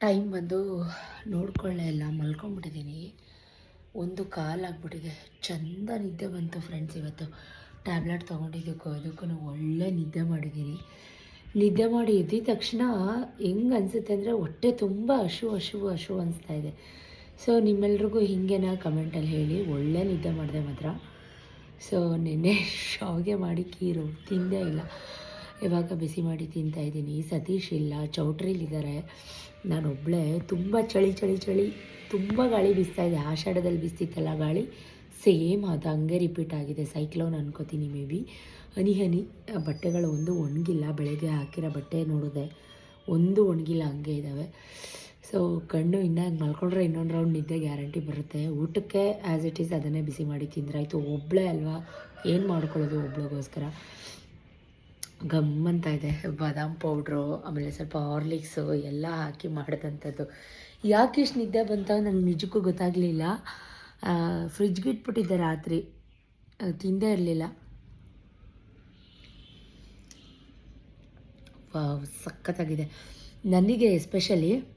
[SPEAKER 1] ಟೈಮ್ ಬಂದು ನೋಡ್ಕೊಳ್ಳೇ ಇಲ್ಲ, ಮಲ್ಕೊಂಡ್ಬಿಟ್ಟಿದ್ದೀನಿ. ಒಂದು ಕಾಲಾಗ್ಬಿಟ್ಟಿದೆ ಚಂದ ನಿದ್ದೆ ಬಂತು ಫ್ರೆಂಡ್ಸ್ ಇವತ್ತು. ಟ್ಯಾಬ್ಲೆಟ್ ತೊಗೊಂಡಿದ್ದಕ್ಕೂ ಅದಕ್ಕೂ ಒಳ್ಳೆ ನಿದ್ದೆ ಮಾಡಿದ್ದೀನಿ. ನಿದ್ದೆ ಮಾಡಿ ಎದ್ದಿದ ತಕ್ಷಣ ಹೆಂಗೆ ಅನಿಸುತ್ತೆ ಅಂದರೆ ಹೊಟ್ಟೆ ತುಂಬ ಹಶು ಹಶು ಹಶು ಅನಿಸ್ತಾ ಇದೆ. ಸೊ ನಿಮ್ಮೆಲ್ರಿಗೂ ಹಿಂಗೇನಾ ಕಮೆಂಟಲ್ಲಿ ಹೇಳಿ ಒಳ್ಳೆ ನಿದ್ದೆ ಮಾಡಿದೆ ಮಾತ್ರ. ಸೊ ನಿನ್ನೆ ಶಾವಿಗೆ ಮಾಡಿ ಕೀರು, ತಿಂದೇ ಇಲ್ಲ. ಇವಾಗ ಬಿಸಿ ಮಾಡಿ ತಿಂತಾ ಇದ್ದೀನಿ. ಸತೀಶ್ ಇಲ್ಲ ಚೌಟ್ರಿಲಿದ್ದಾರೆ ನಾನೊಬ್ಬಳೇ ತುಂಬ ಚಳಿ ಚಳಿ ಚಳಿ, ತುಂಬ ಗಾಳಿ ಬಿಸ್ತಾ ಇದೆ. ಆಷಾಢದಲ್ಲಿ ಬೀಸ್ತಿತ್ತಲ್ಲ ಗಾಳಿ? ಸೇಮ್ ಅದು ಹಂಗೆ ರಿಪೀಟ್ ಆಗಿದೆ. ಸೈಕ್ಲೋನ್ ಅನ್ಕೋತೀನಿ ಮೇ ಬಿ ಹನಿ ಹನಿ, ಬಟ್ಟೆಗಳು ಒಂದು ಒಣಗಿಲ್ಲ. ಬೆಳಗ್ಗೆ ಹಾಕಿರೋ ಬಟ್ಟೆ ನೋಡಿದೆ, ಒಂದು ಒಣಗಿಲ್ಲ, ಹಂಗೆ ಇದ್ದಾವೆ ಸೊ ಕಣ್ಣು ಇನ್ನೂ ಮಲ್ಕೊಂಡ್ರೆ ಇನ್ನೊಂದು ರೌಂಡ್ ನಿದ್ದೆ ಗ್ಯಾರಂಟಿ ಬರುತ್ತೆ. ಊಟಕ್ಕೆ ಆ್ಯಸ್ ಇಟ್ ಈಸ್ ಅದನ್ನೇ ಬಿಸಿ ಮಾಡಿ ತಿಂದ್ರಾಯ್ತು. ಒಬ್ಬಳೇ ಅಲ್ವಾ? ಏನು ಮಾಡ್ಕೊಳ್ಳೋದು ಒಬ್ಳಿಗೋಸ್ಕರ? ಗಮ್ಮಂತ ಇದೆ. ಬಾದಾಮ್ ಪೌಡ್ರು ಆಮೇಲೆ ಸ್ವಲ್ಪ ಹಾರ್ಲಿಕ್ಸು ಎಲ್ಲ ಹಾಕಿ ಮಾಡಿದಂಥದ್ದು. ಯಾಕೆ ಇಷ್ಟು ನಿದ್ದೆ ಬಂತ ನಂಗೆ ನಿಜಕ್ಕೂ ಗೊತ್ತಾಗಲಿಲ್ಲ. ಫ್ರಿಜ್ಗೆ ಇಟ್ಬಿಟ್ಟಿದ್ದೆ ರಾತ್ರಿ. ತಿಂದೇ ಇರಲಿಲ್ಲ. ಸಖತ್ತಾಗಿದೆ. ನನಗೆ ಎಸ್ಪೆಷಲಿ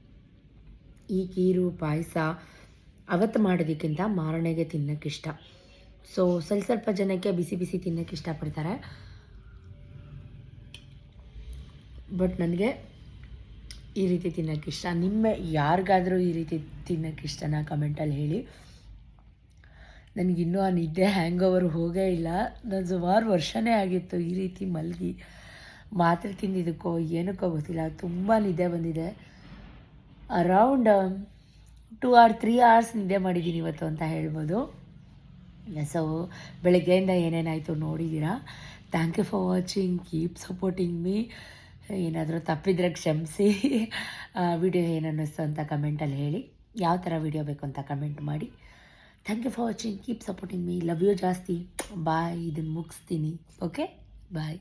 [SPEAKER 1] ಈ ಕೀರು ಪಾಯಸ ಅವತ್ತು ಮಾಡೋದಕ್ಕಿಂತ ಮಾರನೆಗೆ ತಿನ್ನೋಕ್ಕಿಷ್ಟ ಸೊ ಸ್ವಲ್ಪ ಸ್ವಲ್ಪ ಜನಕ್ಕೆ ಬಿಸಿ ಬಿಸಿ ತಿನ್ನೋಕ್ಕೆ ಇಷ್ಟಪಡ್ತಾರೆ. ಬಟ್ ನನಗೆ ಈ ರೀತಿ ತಿನ್ನೋಕ್ಕೆ ಇಷ್ಟ. ನಿಮ್ಮ ಯಾರಿಗಾದರೂ ಈ ರೀತಿ ತಿನ್ನೋಕ್ಕೆ ಇಷ್ಟನಾ ಕಮೆಂಟಲ್ಲಿ ಹೇಳಿ. ನನಗಿನ್ನೂ ಆ ನಿದ್ದೆ ಹ್ಯಾಂಗ್ ಓವರ್ ಹೋಗೇ ಇಲ್ಲ. ನಾನು ಸುಮಾರು ವರ್ಷನೇ ಆಗಿತ್ತು ಈ ರೀತಿ ಮಲಗಿ ಮಾತ್ರೆ ತಿಂದಿದ್ದಕ್ಕೋ, ಏನಕ್ಕೋ ಗೊತ್ತಿಲ್ಲ. ತುಂಬ ನಿದ್ದೆ ಬಂದಿದೆ. Around two or three hours ನಿದ್ದೆ ಮಾಡಿದ್ದೀನಿ ಇವತ್ತು ಅಂತ ಹೇಳ್ಬೋದು. ಸೊ ಬೆಳಗ್ಗೆಯಿಂದ ಏನೇನಾಯಿತು ನೋಡಿದ್ದೀರಾ? Thank you for watching keep supporting me ಏನಾದರೂ ತಪ್ಪಿದ್ರೆ ಕ್ಷಮಿಸಿ. ವಿಡಿಯೋ ಏನನ್ನಿಸ್ತು ಅಂತ ಕಮೆಂಟಲ್ಲಿ ಹೇಳಿ. ಯಾವ ಥರ ವಿಡಿಯೋ ಬೇಕು ಅಂತ ಕಮೆಂಟ್ ಮಾಡಿ. Thank you for watching keep supporting me love you ಜಾಸ್ತಿ. ಬಾಯ್ ಇದನ್ನು ಮುಗಿಸ್ತೀನಿ. Okay bye